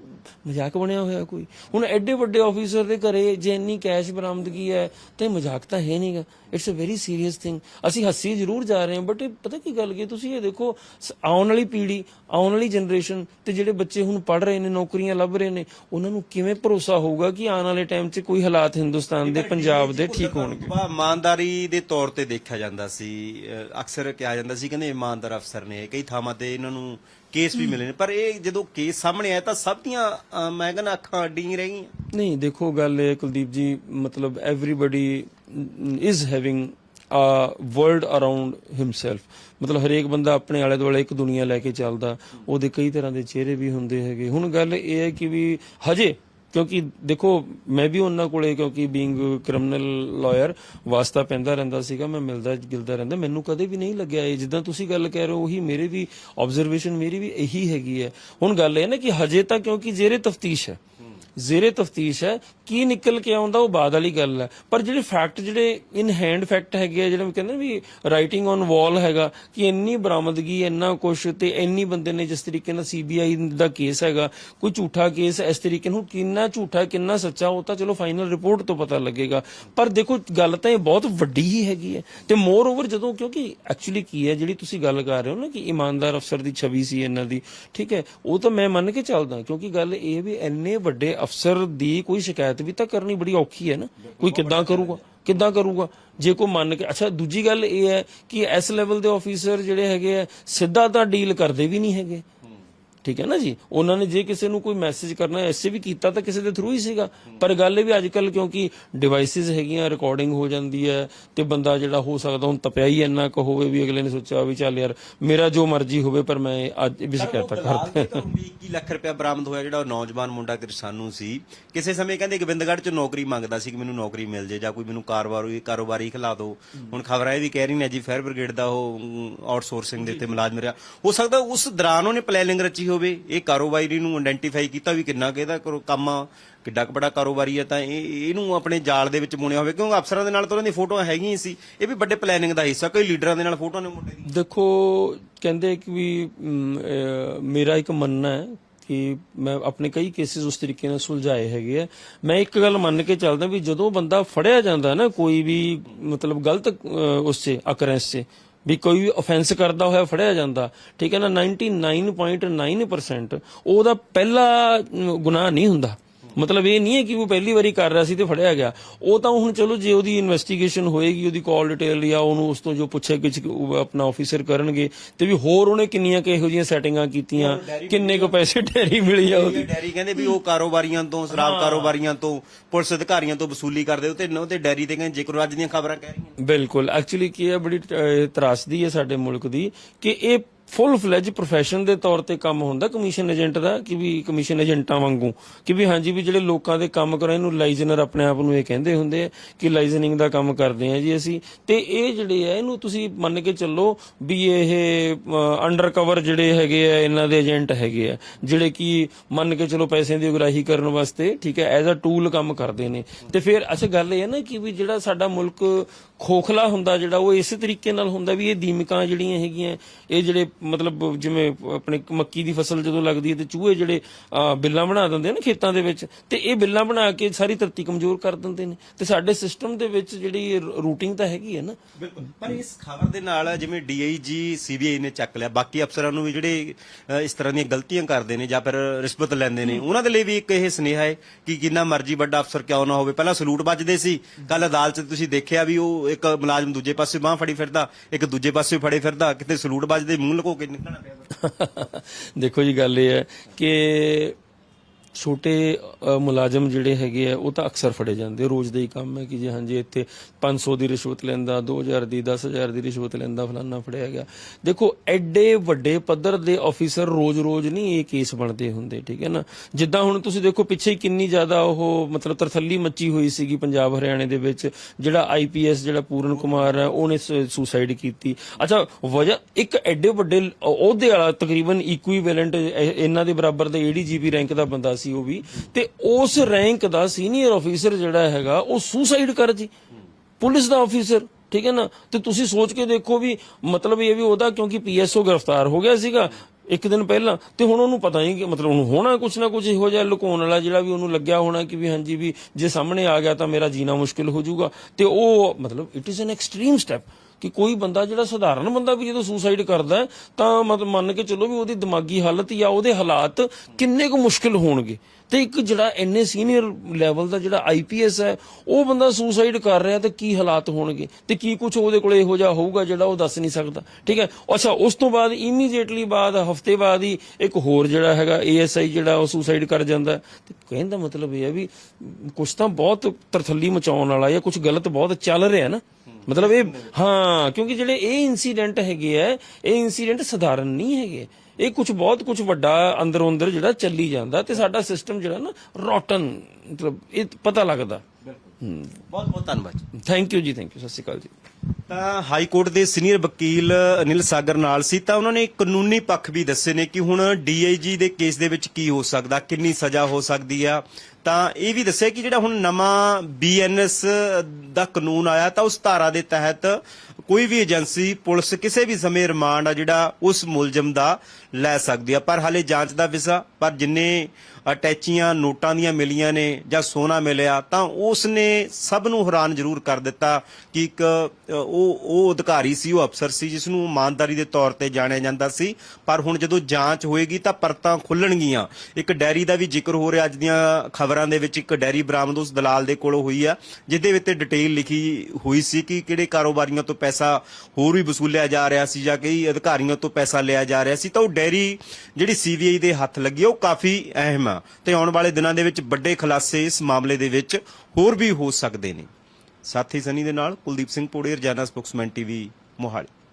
Speaker 1: ਮਜ਼ਾਕ ਬਣਿਆ ਹੋਇਆ ਕੋਈ? ਹੁਣ ਐਡੇ ਵੱਡੇ ਆਫੀਸਰ ਦੇ ਘਰੇ ਜੇ ਇੰਨੀ ਕੈਸ਼ ਬਰਾਮਦਗੀ ਹੈ ਤੇ ਮਜ਼ਾਕ ਤਾਂ ਹੈ ਨਹੀਂਗਾ it's a very serious thing ਅਸੀਂ ਹੱਸੀ ਜ਼ਰੂਰ ਜਾ ਰਹੇ ਹਾਂ ਬਟ ਪਤਾ ਕੀ ਗੱਲ ਕੀ ਤੁਸੀਂ ਇਹ ਦੇਖੋ ਸ- ਆਉਣ ਵਾਲੀ ਪੀੜ੍ਹੀ ਆਉਣ ਵਾਲੀ ਜਨਰੇਸ਼ਨ ਤੇ ਜਿਹੜੇ ਬੱਚੇ ਹੁਣ ਪੜ ਰਹੇ ਨੇ ਨੌਕਰੀਆਂ ਲੱਭ ਰਹੇ ਨੇ ਉਹਨਾਂ ਨੂੰ ਕਿਵੇਂ ਭਰੋਸਾ ਹੋਊਗਾ ਕਿ ਆਉਣ ਵਾਲੇ ਟਾਈਮ 'ਚ ਕੋਈ ਹਾਲਾਤ ਹਿੰਦੁਸਤਾਨ ਦੇ ਪੰਜਾਬ ਦੇ ਠੀਕ ਹੋਣਗੇ?
Speaker 2: ਬਾ ਇਮਾਨਦਾਰੀ ਦੇ ਤੌਰ ਤੇ ਦੇਖਿਆ ਜਾਂਦਾ ਸੀ ਅਹ ਅਕਸਰ ਕਿਹਾ ਜਾਂਦਾ ਸੀ ਕਹਿੰਦੇ ਇਮਾਨਦਾਰ ਅਫਸਰ ਨੇ ਕਈ ਥਾਵਾਂ ਤੇ ਇਹਨਾਂ ਨੂੰ ਕੇਸ ਵੀ ਮਿਲੇ ਨੇ। ਪਰ ਇਹ ਜਦੋਂ ਕੇਸ ਸਾਹਮਣੇ ਆਇਆ ਤਾਂ ਸਭ ਦੀਆਂ ਅਹ ਮੈਂ ਕਹਿੰਦਾ ਅੱਖਾਂ ਅੱਡੀਆਂ ਰਹਿ ਗਈਆਂ
Speaker 1: ਨਹੀਂ ਦੇਖੋ ਗੱਲ ਇਹ ਕੁਲਦੀਪ ਜੀ ਮਤਲਬ everybody is having a world around himself ਮਤਲਬ ਹਰੇਕ ਬੰਦਾ ਆਪਣੇ ਆਲੇ ਦੁਆਲੇ ਇੱਕ ਦੁਨੀਆ ਲੈ ਕੇ ਚੱਲਦਾ ਉਹਦੇ ਕਈ ਤਰ੍ਹਾਂ ਦੇ ਚਿਹਰੇ ਵੀ ਹੁੰਦੇ ਹੈਗੇ। ਹੁਣ ਗੱਲ ਇਹ ਹੈ ਕਿ ਵੀ ਹਜੇ ਕਿਉਂਕਿ ਦੇਖੋ, ਮੈਂ ਵੀ ਉਹਨਾਂ ਕੋਲੇ, ਕਿਉਂਕਿ ਬੀਇੰਗ ਕ੍ਰਿਮੀਨਲ ਲਾਇਰ ਵਾਸਤਾ ਪੈਂਦਾ ਰਹਿੰਦਾ ਸੀਗਾ, ਮੈਂ ਮਿਲਦਾ, ਗਿਲਦਾ ਰਹਿੰਦਾ, ਮੈਨੂੰ ਕਦੇ ਵੀ ਨਹੀਂ ਲੱਗਿਆ ਇਹ। ਜਿੱਦਾਂ ਤੁਸੀਂ ਗੱਲ ਕਹਿ ਰਹੇ ਹੋ, ਉਹੀ ਮੇਰੇ ਵੀ ਆਬਜ਼ਰਵੇਸ਼ਨ ਮੇਰੀ ਵੀ ਇਹੀ ਹੈਗੀ ਹੈ। ਹੁਣ ਗੱਲ ਇਹ ਨਾ ਕਿ ਹਜੇ ਤਾਂ ਕਿਉਂਕਿ ਜ਼ੇਰੇ ਤਫਤੀਸ਼ ਹੈ। ਜ਼ੇਰੇ ਤਫਤੀਸ਼ ਹੈ, ਕੀ ਨਿਕਲ ਕੇ ਆਉਂਦਾ, ਉਹ ਬਾਅਦ ਵਾਲੀ ਗੱਲ ਹੈ। ਪਰ ਜਿਹੜੇ ਫੈਕਟ ਜਿਹੜੇ ਇਨ ਹੈਂਡ ਫੈਕਟ ਹੈਗੇ ਆ, ਜਿਹੜੇ ਕਹਿੰਦੇ ਵੀ ਰਾਈਟਿੰਗ ਔਨ ਵਾਲ ਹੈਗਾ, ਕਿ ਇੰਨੀ ਬਰਾਮਦਗੀ, ਇੰਨਾ ਕੁਛ, ਤੇ ਇੰਨੀ ਬੰਦੇ ਨੇ ਜਿਸ ਤਰੀਕੇ ਨਾਲ ਸੀਬੀਆਈ ਦਾ ਕੇਸ ਹੈਗਾ, ਕੋਈ ਝੂਠਾ ਕੇਸ ਇਸ ਤਰੀਕੇ ਨੂੰ ਕਿੰਨਾ ਝੂਠਾ, ਕਿੰਨਾ ਸੱਚਾ, ਉਹ ਤਾਂ ਚਲੋ ਫਾਈਨਲ ਰਿਪੋਰਟ ਤੋਂ ਪਤਾ ਲੱਗੇਗਾ। ਪਰ ਦੇਖੋ, ਗੱਲ ਤਾਂ ਇਹ ਬਹੁਤ ਵੱਡੀ ਹੀ ਹੈਗੀ ਹੈ। ਤੇ ਮੋਰ ਓਵਰ ਜਦੋਂ, ਕਿਉਂਕਿ ਐਕਚੁਅਲੀ ਕੀ ਹੈ, ਜਿਹੜੀ ਤੁਸੀਂ ਗੱਲ ਕਰ ਰਹੇ ਹੋ ਨਾ ਕਿ ਇਮਾਨਦਾਰ ਅਫਸਰ ਦੀ ਛਵੀ ਸੀ ਇਹਨਾਂ ਦੀ, ਠੀਕ ਹੈ, ਉਹ ਤਾਂ ਮੈਂ ਮੰਨ ਕੇ ਚੱਲਦਾ, ਕਿਉਂਕਿ ਗੱਲ ਇਹ ਵੀ ਇੰਨੇ ਵੱਡੇ ਅਫਸਰ ਦੀ ਕੋਈ ਸ਼ਿਕਾਇਤ ਵੀ ਤਾਂ ਕਰਨੀ ਬੜੀ ਔਖੀ ਹੈ ਨਾ। ਕੋਈ ਕਿੱਦਾਂ ਕਰੂਗਾ? ਕਿੱਦਾਂ ਕਰੂਗਾ? ਜੇ ਕੋ ਮੰਨ ਕੇ ਅੱਛਾ, ਦੂਜੀ ਗੱਲ ਇਹ ਹੈ ਕਿ ਇਸ ਲੈਵਲ ਦੇ ਆਫੀਸਰ ਜਿਹੜੇ ਹੈਗੇ ਆ, ਸਿੱਧਾ ਤਾਂ ਡੀਲ ਕਰਦੇ ਵੀ ਨਹੀਂ ਹੈਗੇ। ਠੀਕ ਹੈ ਨਾ ਜੀ? ਉਹਨਾਂ ਨੇ ਜੇ ਕਿਸੇ ਨੂੰ ਕੋਈ ਮੈਸੇਜ ਕਰਨਾ ਐਸੇ ਵੀ ਕੀਤਾ ਤਾਂ ਕਿਸੇ ਦੇ ਥਰੂ ਹੀ ਸੀਗਾ। ਪਰ ਗੱਲ ਇਹ ਵੀ ਅੱਜ ਕੱਲ ਕਿਉਂਕਿ ਡਿਵਾਈਸਿਸ ਹੈਗੀਆਂ ਰਿਕਾਰਡਿੰਗ ਹੋ ਜਾਂਦੀ ਹੈ ਤੇ ਬੰਦਾ ਜਿਹੜਾ ਹੋ ਸਕਦਾ ਹੁਣ ਤਪਿਆ ਹੀ ਇੰਨਾ ਕੁ ਹੋਵੇ ਵੀ ਅਗਲੇ ਨੇ ਸੋਚਿਆ ਵੀ ਚੱਲ ਯਾਰ ਮੇਰਾ ਜੋ ਮਰਜ਼ੀ ਹੋਵੇ ਪਰ ਮੈਂ ਅੱਜ ਵੀ ਸ਼ਿਕਾਇਤ ਕਰਦਾ।
Speaker 2: ਦੇ ਘਰੋਂ ਵੀ 21 ਲੱਖ ਰੁਪਇਆ ਬਰਾਮਦ ਹੋਇਆ ਜਿਹੜਾ ਉਹ ਨੌਜਵਾਨ ਮੁੰਡਾ ਕਿਰਸਾਨੂ ਸੀ? ਕਿਸੇ ਸਮੇਂ ਕਹਿੰਦੇ ਗੋਬਿੰਦਗੜ੍ਹ ਚ ਨੌਕਰੀ ਮੰਗਦਾ ਸੀ ਕਿ ਮੈਨੂੰ ਨੌਕਰੀ ਮਿਲ ਜੇ ਜਾਂ ਕੋਈ ਮੈਨੂੰ ਕਾਰੋਬਾਰੀ ਕਾਰੋਬਾਰੀ ਖਿਲਾ ਦਿਓ ਹੁਣ ਖਬਰਾਂ ਇਹ ਵੀ ਕਹਿ ਰਹੀ ਨੇ ਜੀ ਫਾਇਰ ਬ੍ਰਿਗੇਡ ਦਾ ਉਹ ਆਊਟਸੋਰਸਿੰਗ ਦੇ ਉੱਤੇ ਮੁਲਾਜ਼ਮ ਰਿਹਾ। ਹੋ ਸਕਦਾ ਉਸ ਦੌਰਾਨ ਉਹਨੇ ਪਲੈਨਿੰਗ ਰਚੀ ਹੋਵੇ ਇਹ ਕਾਰੋਬਾਰੀ ਨੂੰ ਆਇਡੈਂਟੀਫਾਈ ਕੀਤਾ ਵੀ ਕਿੰਨਾ ਕਿਹਦਾ ਕੰਮ ਕਿੱਡਾ ਕੁ ਬੜਾ ਕਾਰੋਬਾਰੀ ਹੈ ਤਾਂ ਇਹ, ਇਹਨੂੰ ਆਪਣੇ ਜਾਲ ਦੇ ਵਿੱਚ ਬੁਣਿਆ ਹੋਵੇ, ਕਿਉਂਕਿ ਅਫਸਰਾਂ ਦੇ ਨਾਲ ਤਾਂ ਉਹਨਾਂ ਦੀ ਫੋਟੋਆਂ ਹੈਗੀਆਂ ਸੀ। ਇਹ ਵੀ ਵੱਡੇ ਪਲੈਨਿੰਗ ਦਾ ਹਿੱਸਾ, ਕਈ ਲੀਡਰਾਂ ਦੇ ਨਾਲ ਫੋਟੋਆਂ ਨੇ ਮੁੰਡੇ ਦੀ।
Speaker 1: ਦੇਖੋ, ਕਹਿੰਦੇ ਕਿ ਵੀ ਮੇਰਾ ਇੱਕ ਮੰਨਣਾ ਹੈ ਕਿ ਮੈਂ ਆਪਣੇ ਕਈ ਕੇਸਿਸ ਉਸ ਤਰੀਕੇ ਨਾਲ ਸੁਲਝਾਏ ਹੈਗੇ ਆ। ਮੈਂ ਇੱਕ ਗੱਲ ਮੰਨ ਕੇ ਚੱਲਦਾ ਵੀ ਜਦੋਂ ਬੰਦਾ ਫੜਿਆ ਜਾਂਦਾ ਨਾ ਕੋਈ ਵੀ ਮਤਲਬ ਗਲਤ ਉਸ 'ਚ ਅਕਰੈਂਸ 'ਚ ਵੀ ਕੋਈ ਵੀ ਆਫੈਂਸ ਕਰਦਾ ਹੋਇਆ ਫੜਿਆ ਜਾਂਦਾ, ਠੀਕ ਹੈ ਨਾ 99.9% ਉਹਦਾ ਪਹਿਲਾ ਗੁਨਾਹ ਨਹੀਂ ਹੁੰਦਾ। ਮਤਲਬ ਇਹ ਨਹੀਂ ਹੈ ਕਿ ਉਹ ਪਹਿਲੀ ਵਾਰੀ ਕਰ ਰਿਹਾ ਸੀ ਤੇ ਫੜਿਆ ਗਿਆ। ਉਹ ਤਾਂ ਹੁਣ ਚਲੋ ਜੇ ਉਹਦੀ ਇਨਵੈਸਟੀਗੇਸ਼ਨ ਹੋਏਗੀ ਉਹਦੀ ਕਾਲ ਡਿਟੇਲ ਜਾਂ ਉਹਨੂੰ ਉਸ ਤੋਂ ਜੋ ਪੁੱਛੇ ਕਿ ਆਪਣਾ ਆਫੀਸਰ ਕਰਨਗੇ ਤੇ ਵੀ ਹੋਰ ਉਹਨੇ ਕਿੰਨੀਆਂ ਕਿ ਇਹੋ ਜਿਹੀਆਂ ਸੈਟਿੰਗਾਂ ਕੀਤੀਆਂ ਕਿੰਨੇ ਕੁ ਪੈਸੇ ਢੇਰੀ ਮਿਲੀ ਆ ਉਹਦੀ?
Speaker 2: ਡੈਰੀ ਕਹਿੰਦੇ ਵੀ ਉਹ ਕਾਰੋਬਾਰੀਆਂ ਤੋਂ ਸ਼ਰਾਬ ਕਾਰੋਬਾਰੀਆਂ ਤੋਂ ਪੁਲਿਸ ਅਧਿਕਾਰੀਆਂ ਤੋਂ ਵਸੂਲੀ ਕਰਦੇ ਉਹ ਤੇ ਉਹਦੇ ਡੈਰੀ ਤੇ ਕਹਿੰਦੇ ਜੇਕਰ ਅੱਜ ਦੀਆਂ ਖਬਰਾਂ ਕਹਿ ਰਹੀਆਂ
Speaker 1: ਬਿਲਕੁਲ। ਐਕਚੁਅਲੀ ਕੀ ਹੈ ਬੜੀ ਤਰਾਸਦੀ ਹੈ ਸਾਡੇ ਮੁਲਕ ਦੀ ਕਿ ਇਹ ਫੁੱਲ ਫਲੈਜ ਪ੍ਰੋਫੈਸ਼ਨ ਦੇ ਤੌਰ ਤੇ ਕੰਮ ਹੁੰਦਾ ਕਮਿਸ਼ਨ ਏਜੰਟ ਦਾ, ਕਿ ਵੀ ਕਮਿਸ਼ਨ ਏਜੰਟਾਂ ਵਾਂਗੂ। ਕਿ ਵੀ ਹਾਂਜੀ ਵੀ ਜਿਹੜੇ ਲੋਕਾਂ ਦੇ ਕੰਮ ਕਰਾਂ, ਇਹਨੂੰ ਲਾਈਜ਼ਨਰ ਆਪਣੇ ਆਪ ਨੂੰ ਇਹ ਕਹਿੰਦੇ ਹੁੰਦੇ ਆ ਕਿ ਲਾਈਜ਼ਨਿੰਗ ਦਾ ਕੰਮ ਕਰਦੇ ਆ ਜੀ ਅਸੀਂ। ਤੇ ਇਹ ਜਿਹੜੇ ਆ, ਇਹਨੂੰ ਤੁਸੀਂ ਮੰਨ ਕੇ ਚੱਲੋ ਵੀ ਇਹ ਅੰਡਰ ਕਵਰ ਜਿਹੜੇ ਹੈਗੇ ਆ, ਇਹਨਾਂ ਦੇ ਏਜੰਟ ਹੈਗੇ ਆ। ਜਿਹੜੇ ਕਿ ਮੰਨ ਕੇ ਚਲੋ ਪੈਸੇ ਦੀ ਉਗਰਾਹੀ ਕਰਨ ਵਾਸਤੇ, ਠੀਕ ਹੈ ਐਜ਼ ਅ ਟੂਲ ਕੰਮ ਕਰਦੇ ਨੇ। ਤੇ ਫਿਰ ਅੱਛਾ ਗੱਲ ਇਹ ਹੈ ਨਾ ਕਿ ਵੀ ਜਿਹੜਾ ਸਾਡਾ ਮੁਲਕ ਖੋਖਲਾ ਹੁੰਦਾ ਜਿਹੜਾ, ਉਹ ਇਸੇ ਤਰੀਕੇ ਨਾਲ ਹੁੰਦਾ ਵੀ ਇਹ ਦੀਮਕਾਂ ਜਿਹੜੀਆਂ ਹੈਗੀਆਂ, ਇਹ ਜਿਹੜੇ ਮਤਲਬ ਜਿਵੇਂ ਆਪਣੇ ਮੱਕੀ ਦੀ ਫਸਲ ਜਦੋਂ ਲੱਗਦੀ ਹੈ ਤੇ ਚੂਹੇ ਜਿਹੜੇ ਬਿੱਲਾਂ ਬਣਾ ਦਿੰਦੇ ਨੇ ਖੇਤਾਂ ਦੇ ਵਿੱਚ, ਤੇ ਇਹ ਬਿੱਲਾਂ ਬਣਾ ਕੇ ਸਾਰੀ ਧਰਤੀ ਕਮਜ਼ੋਰ ਕਰ ਦਿੰਦੇ ਨੇ। ਤੇ ਸਾਡੇ ਸਿਸਟਮ ਦੇ ਵਿੱਚ ਜਿਹੜੀ ਰੂਟਿੰਗ ਤਾਂ ਹੈਗੀ ਹੈ ਨਾ।
Speaker 2: ਬਿਲਕੁਲ। ਪਰ ਇਸ ਖਬਰ ਦੇ ਨਾਲ ਜਿਵੇਂ ਡੀਆਈਜੀ, ਸੀਬੀਆਈ ਨੇ ਚੱਕ ਲਿਆ, ਬਾਕੀ ਅਫਸਰਾਂ ਨੂੰ ਵੀ ਜਿਹੜੇ ਇਸ ਤਰ੍ਹਾਂ ਦੀਆਂ ਗਲਤੀਆਂ ਕਰਦੇ ਨੇ ਜਾਂ ਫਿਰ ਰਿਸ਼ਵਤ ਲੈਂਦੇ ਨੇ, ਉਹਨਾਂ ਦੇ ਲਈ ਵੀ ਇੱਕ ਇਹ ਸੁਨੇਹਾ ਹੈ ਕਿ ਕਿੰਨਾ ਮਰਜ਼ੀ ਵੱਡਾ ਅਫਸਰ ਕਿਉਂ ਨਾ ਹੋਵੇ। ਪਹਿਲਾਂ ਸਲੂਟ ਵੱਜਦੇ ਸੀ ਕੱਲ ਅਦਾਲਤ 'ਚ ਤੁਸੀਂ ਦੇਖਿਆ ਵੀ ਉਹ ਇੱਕ ਮੁਲਾਜ਼ਮ ਦੂਜੇ ਪਾਸੇ ਬਾਹ ਫੜੀ ਫਿਰਦਾ, ਇੱਕ ਦੂਜੇ ਪਾਸੇ ਫੜੇ ਫਿਰਦਾ, ਕਿਤੇ ਸਲੂਟ ਵੱਜਦੇ ਮੂੰਹ ਲੁਕੋ ਕੇ ਨਿਕਲਣਾ ਪਿਆ।
Speaker 1: ਦੇਖੋ ਜੀ, ਗੱਲ ਇਹ ਹੈ ਕਿ ਛੋਟੇ ਮੁਲਾਜ਼ਮ ਜਿਹੜੇ ਹੈਗੇ ਆ, ਉਹ ਤਾਂ ਅਕਸਰ ਫੜੇ ਜਾਂਦੇ ਰੋਜ਼ ਦਾ ਹੀ ਕੰਮ ਹੈ ਕਿ ਜੀ ਹਾਂਜੀ ਇੱਥੇ 500 ਦੀ ਰਿਸ਼ਵਤ ਲੈਂਦਾ 2000 ਦੀ 10000 ਦੀ ਰਿਸ਼ਵਤ ਲੈਂਦਾ, ਫਲਾਨਾ ਫੜਿਆ ਗਿਆ। ਦੇਖੋ, ਐਡੇ ਵੱਡੇ ਪੱਧਰ ਦੇ ਆਫੀਸਰ ਰੋਜ਼-ਰੋਜ਼ ਨਹੀਂ ਇਹ ਕੇਸ ਬਣਦੇ ਹੁੰਦੇ, ਠੀਕ ਹੈ ਨਾ? ਜਿੱਦਾਂ ਹੁਣ ਤੁਸੀਂ ਦੇਖੋ, ਪਿੱਛੇ ਹੀ ਕਿੰਨੀ ਜ਼ਿਆਦਾ ਉਹ, ਮਤਲਬ ਤਰਥੱਲੀ ਮੱਚੀ ਹੋਈ ਸੀਗੀ ਪੰਜਾਬ, ਹਰਿਆਣੇ ਦੇ ਵਿੱਚ, ਜਿਹੜਾ ਆਈਪੀਐਸ ਜਿਹੜਾ ਪੂਰਨ ਕੁਮਾਰ ਹੈ, ਉਹਨੇ ਸੁਸਾਈਡ ਕੀਤੀ। ਅੱਛਾ, ਵਜ੍ਹਾ, ਇੱਕ ਐਡੇ ਵੱਡੇ ਲ- ਅਹੁਦੇ ਵਾਲਾ ਤਕਰੀਬਨ ਇਕੁਈਵੈਲੈਂਟ ਇਹਨਾਂ ਦੇ ਬਰਾਬਰ ਦਾ ਏਡੀਜੀਪੀ ਰੈਂਕ ਦਾ ਬੰਦਾ ਸੀ। ਉਹ ਵੀ। ਤੇ ਉਸ ਰੈਂਕ ਦਾ ਸੀਨੀਅਰ ਆਫੀਸਰ ਜਿਹੜਾ ਹੈਗਾ, ਉਹ ਸੁਸਾਈਡ ਕਰ ਜੀ ਪੁਲਿਸ ਦਾ ਆਫੀਸਰ ਠੀਕ ਹੈ ਨਾ? ਤੇ ਤੁਸੀਂ ਸੋਚ ਕੇ ਦੇਖੋ ਵੀ ਮਤਲਬ ਇਹ ਵੀ ਉਹਦਾ ਕਿਉਂਕਿ ਪੀਐਸਓ ਗ੍ਰਿਫਤਾਰ ਹੋ ਗਿਆ ਸੀਗਾ ਇੱਕ ਦਿਨ ਪਹਿਲਾਂ। ਤੇ ਹੁਣ ਉਹਨੂੰ ਪਤਾ ਨਹੀਂ ਕਿ ਮਤਲਬ ਉਹਨੂੰ ਹੋਣਾ ਕੁਛ ਨਾ ਕੁਛ ਇਹੋ ਜਿਹਾ ਲੁਕਾਉਣ ਵਾਲਾ ਜਿਹੜਾ ਵੀ ਉਹਨੂੰ ਲੱਗਿਆ ਹੋਣਾ ਕਿ ਵੀ ਹਾਂਜੀ ਵੀ ਜੇ ਸਾਹਮਣੇ ਆ ਗਿਆ ਤਾਂ ਮੇਰਾ ਜੀਣਾ ਮੁਸ਼ਕਿਲ ਹੋ ਜਾਊਗਾ। ਤੇ ਉਹ ਮਤਲਬ it is an extreme step ਕਿ ਕੋਈ ਬੰਦਾ ਜਿਹੜਾ ਸਧਾਰਨ ਬੰਦਾ ਵੀ ਜਦੋਂ ਸੁਸਾਈਡ ਕਰਦਾ ਤਾਂ ਮਤਲਬ ਮੰਨ ਕੇ ਚੱਲੋ ਵੀ ਉਹਦੀ ਦਿਮਾਗੀ ਹਾਲਤ ਜਾਂ ਉਹਦੇ ਹਾਲਾਤ ਕਿੰਨੇ ਕੁ ਮੁਸ਼ਕਿਲ ਹੋਣਗੇ। ਤੇ ਇੱਕ ਜਿਹੜਾ ਇੰਨੇ ਸੀਨੀਅਰ ਲੈਵਲ ਦਾ ਜਿਹੜਾ ਆਈਪੀਐਸ ਹੈ, ਉਹ ਬੰਦਾ ਸੁਸਾਈਡ ਕਰ ਰਿਹਾ ਤੇ ਕੀ ਹਾਲਾਤ ਹੋਣਗੇ? ਤੇ ਕੀ ਕੁਝ ਉਹਦੇ ਕੋਲ ਇਹੋ ਜਿਹਾ ਹੋਊਗਾ ਜਿਹੜਾ ਉਹ ਦੱਸ ਨਹੀਂ ਸਕਦਾ? ਠੀਕ ਹੈ? ਅੱਛਾ, ਉਸ ਤੋਂ ਬਾਅਦ ਇਮੀਡੀਏਟਲੀ ਬਾਅਦ, ਹਫ਼ਤੇ ਬਾਅਦ ਹੀ ਇੱਕ ਹੋਰ ਜਿਹੜਾ ਹੈਗਾ ਏਐਸਆਈ ਜਿਹੜਾ ਉਹ ਸੁਸਾਈਡ ਕਰ ਜਾਂਦਾ ਹੈ। ਤੇ ਕਹਿਣ ਦਾ ਮਤਲਬ ਇਹ ਹੈ ਵੀ ਕੁਝ ਤਾਂ ਬਹੁਤ ਤਰਥੱਲੀ ਮਚਾਉਣ ਵਾਲਾ ਜਾਂ ਕੁਝ ਗਲਤ ਬਹੁਤ ਚੱਲ ਰਿਹਾ ਨਾ। ਮਤਲਬ ਇਹ, ਹਾਂ, ਕਿਉਂਕਿ ਜਿਹੜੇ ਇਹ ਇਨਸੀਡੈਂਟ ਹੈਗੇ ਆ, ਇਹ ਇਨਸੀਡੈਂਟ ਸਧਾਰਨ ਨਹੀਂ ਹੈਗੇ। ਇਹ ਕੁਝ ਬਹੁਤ ਕੁਝ ਵੱਡਾ ਅੰਦਰੋਂ ਅੰਦਰ ਜਿਹੜਾ ਚੱਲੀ ਜਾਂਦਾ ਤੇ ਸਾਡਾ ਸਿਸਟਮ ਜਿਹੜਾ ਨਾ ਰੋਟਨ ਮਤਲਬ ਇਹ ਪਤਾ ਲੱਗਦਾ।
Speaker 2: ਬਹੁਤ ਬਹੁਤ ਧੰਨਵਾਦ ਜੀ।
Speaker 1: Thank you ji thank you Sat Sri Akal ਜੀ।
Speaker 2: ਤਾਂ ਹਾਈ ਕੋਰਟ ਦੇ ਸੀਨੀਅਰ ਵਕੀਲ ਅਨਿਲ ਸਾਗਰ ਨਾਲ ਸੀ ਤਾਂ ਉਹਨਾਂ ਨੇ ਕਾਨੂੰਨੀ ਪੱਖ ਵੀ ਦੱਸੇ ਨੇ ਕਿ ਹੁਣ ਡੀਆਈਜੀ ਦੇ ਕੇਸ ਦੇ ਵਿੱਚ ਕੀ ਹੋ ਸਕਦਾ ਕਿੰਨੀ ਸਜ਼ਾ ਹੋ ਸਕਦੀ ਆ। ਤਾਂ ਇਹ ਵੀ ਦੱਸਿਆ ਕਿ ਜਿਹੜਾ ਹੁਣ ਨਵਾਂ ਬੀਐਨਐਸ ਦਾ ਕਾਨੂੰਨ ਆਇਆ ਤਾਂ ਉਸ ਧਾਰਾ ਦੇ ਤਹਿਤ ਕੋਈ ਵੀ ਏਜੰਸੀ ਪੁਲਿਸ ਕਿਸੇ ਵੀ ਸਮੇਂ ਰਿਮਾਂਡ ਆ ਜਿਹੜਾ ਉਸ ਮੁਲਜ਼ਮ ਦਾ ਲੈ ਸਕਦੀ ਆ। ਪਰ ਹਾਲੇ ਜਾਂਚ ਦਾ ਵਿਸ਼ਾ ਪਰ ਜਿੰਨੇ ਅਟੈਚੀਆਂ ਨੋਟਾਂ ਦੀਆਂ ਮਿਲੀਆਂ ਨੇ ਜਾਂ ਸੋਨਾ ਮਿਲਿਆ, ਤਾਂ ਉਸ ਨੇ ਸਭ ਨੂੰ ਹੈਰਾਨ ਜ਼ਰੂਰ ਕਰ ਦਿੱਤਾ ਕਿ ਇੱਕ ਉਹ ਉਹ ਅਧਿਕਾਰੀ ਸੀ, ਉਹ ਅਫਸਰ ਸੀ, ਜਿਸ ਨੂੰ ਇਮਾਨਦਾਰੀ ਦੇ ਤੌਰ ਤੇ ਜਾਣਿਆ ਜਾਂਦਾ ਸੀ। ਪਰ ਹੁਣ ਜਦੋਂ ਜਾਂਚ ਹੋਏਗੀ, ਤਾਂ ਪਰਤਾਂ ਖੁੱਲਣਗੀਆਂ। ਇੱਕ ਡੈਰੀ ਦਾ ਵੀ ਜ਼ਿਕਰ ਹੋ ਰਿਹਾ ਅੱਜ ਦੀਆਂ ਖਬਰਾਂ ਦੇ ਵਿੱਚ। ਇੱਕ ਡੈਰੀ ਬਰਾਮਦ ਉਸ ਦਲਾਲ ਦੇ ਕੋਲੋਂ ਹੋਈ ਆ, ਜਿਹਦੇ ਵਿੱਚ ਡਿਟੇਲ ਲਿਖੀ ਹੋਈ ਸੀ ਕਿ ਕਿਹੜੇ ਕਾਰੋਬਾਰੀਆਂ ਤੋਂ ਪੈਸਾ ਹੋਰ ਵੀ ਵਸੂਲਿਆ ਜਾ ਰਿਹਾ ਸੀ ਜਾਂ ਕਈ ਅਧਿਕਾਰੀਆਂ ਤੋਂ ਪੈਸਾ ਲਿਆ ਜਾ ਰਿਹਾ ਸੀ। ਤਾਂ ਉਹ ਇਨਕੁਆਇਰੀ ਜਿਹੜੀ ਸੀਬੀਆਈ ਦੇ ਹੱਥ ਲੱਗੀ ਉਹ ਕਾਫੀ ਅਹਿਮ ਆ। ਤੇ ਆਉਣ ਵਾਲੇ ਦਿਨਾਂ ਦੇ ਵਿੱਚ ਵੱਡੇ ਖੁਲਾਸੇ ਇਸ ਮਾਮਲੇ ਦੇ ਵਿੱਚ ਹੋਰ ਵੀ ਹੋ ਸਕਦੇ ਨੇ। ਸਾਥੀ ਸਨੀ ਦੇ ਨਾਲ ਕੁਲਦੀਪ ਸਿੰਘ ਪੋੜੇ ਰਜਾਨਾ ਸਪੋਕਸਮੈਨ ਟੀਵੀ, ਮੋਹਾਲੀ।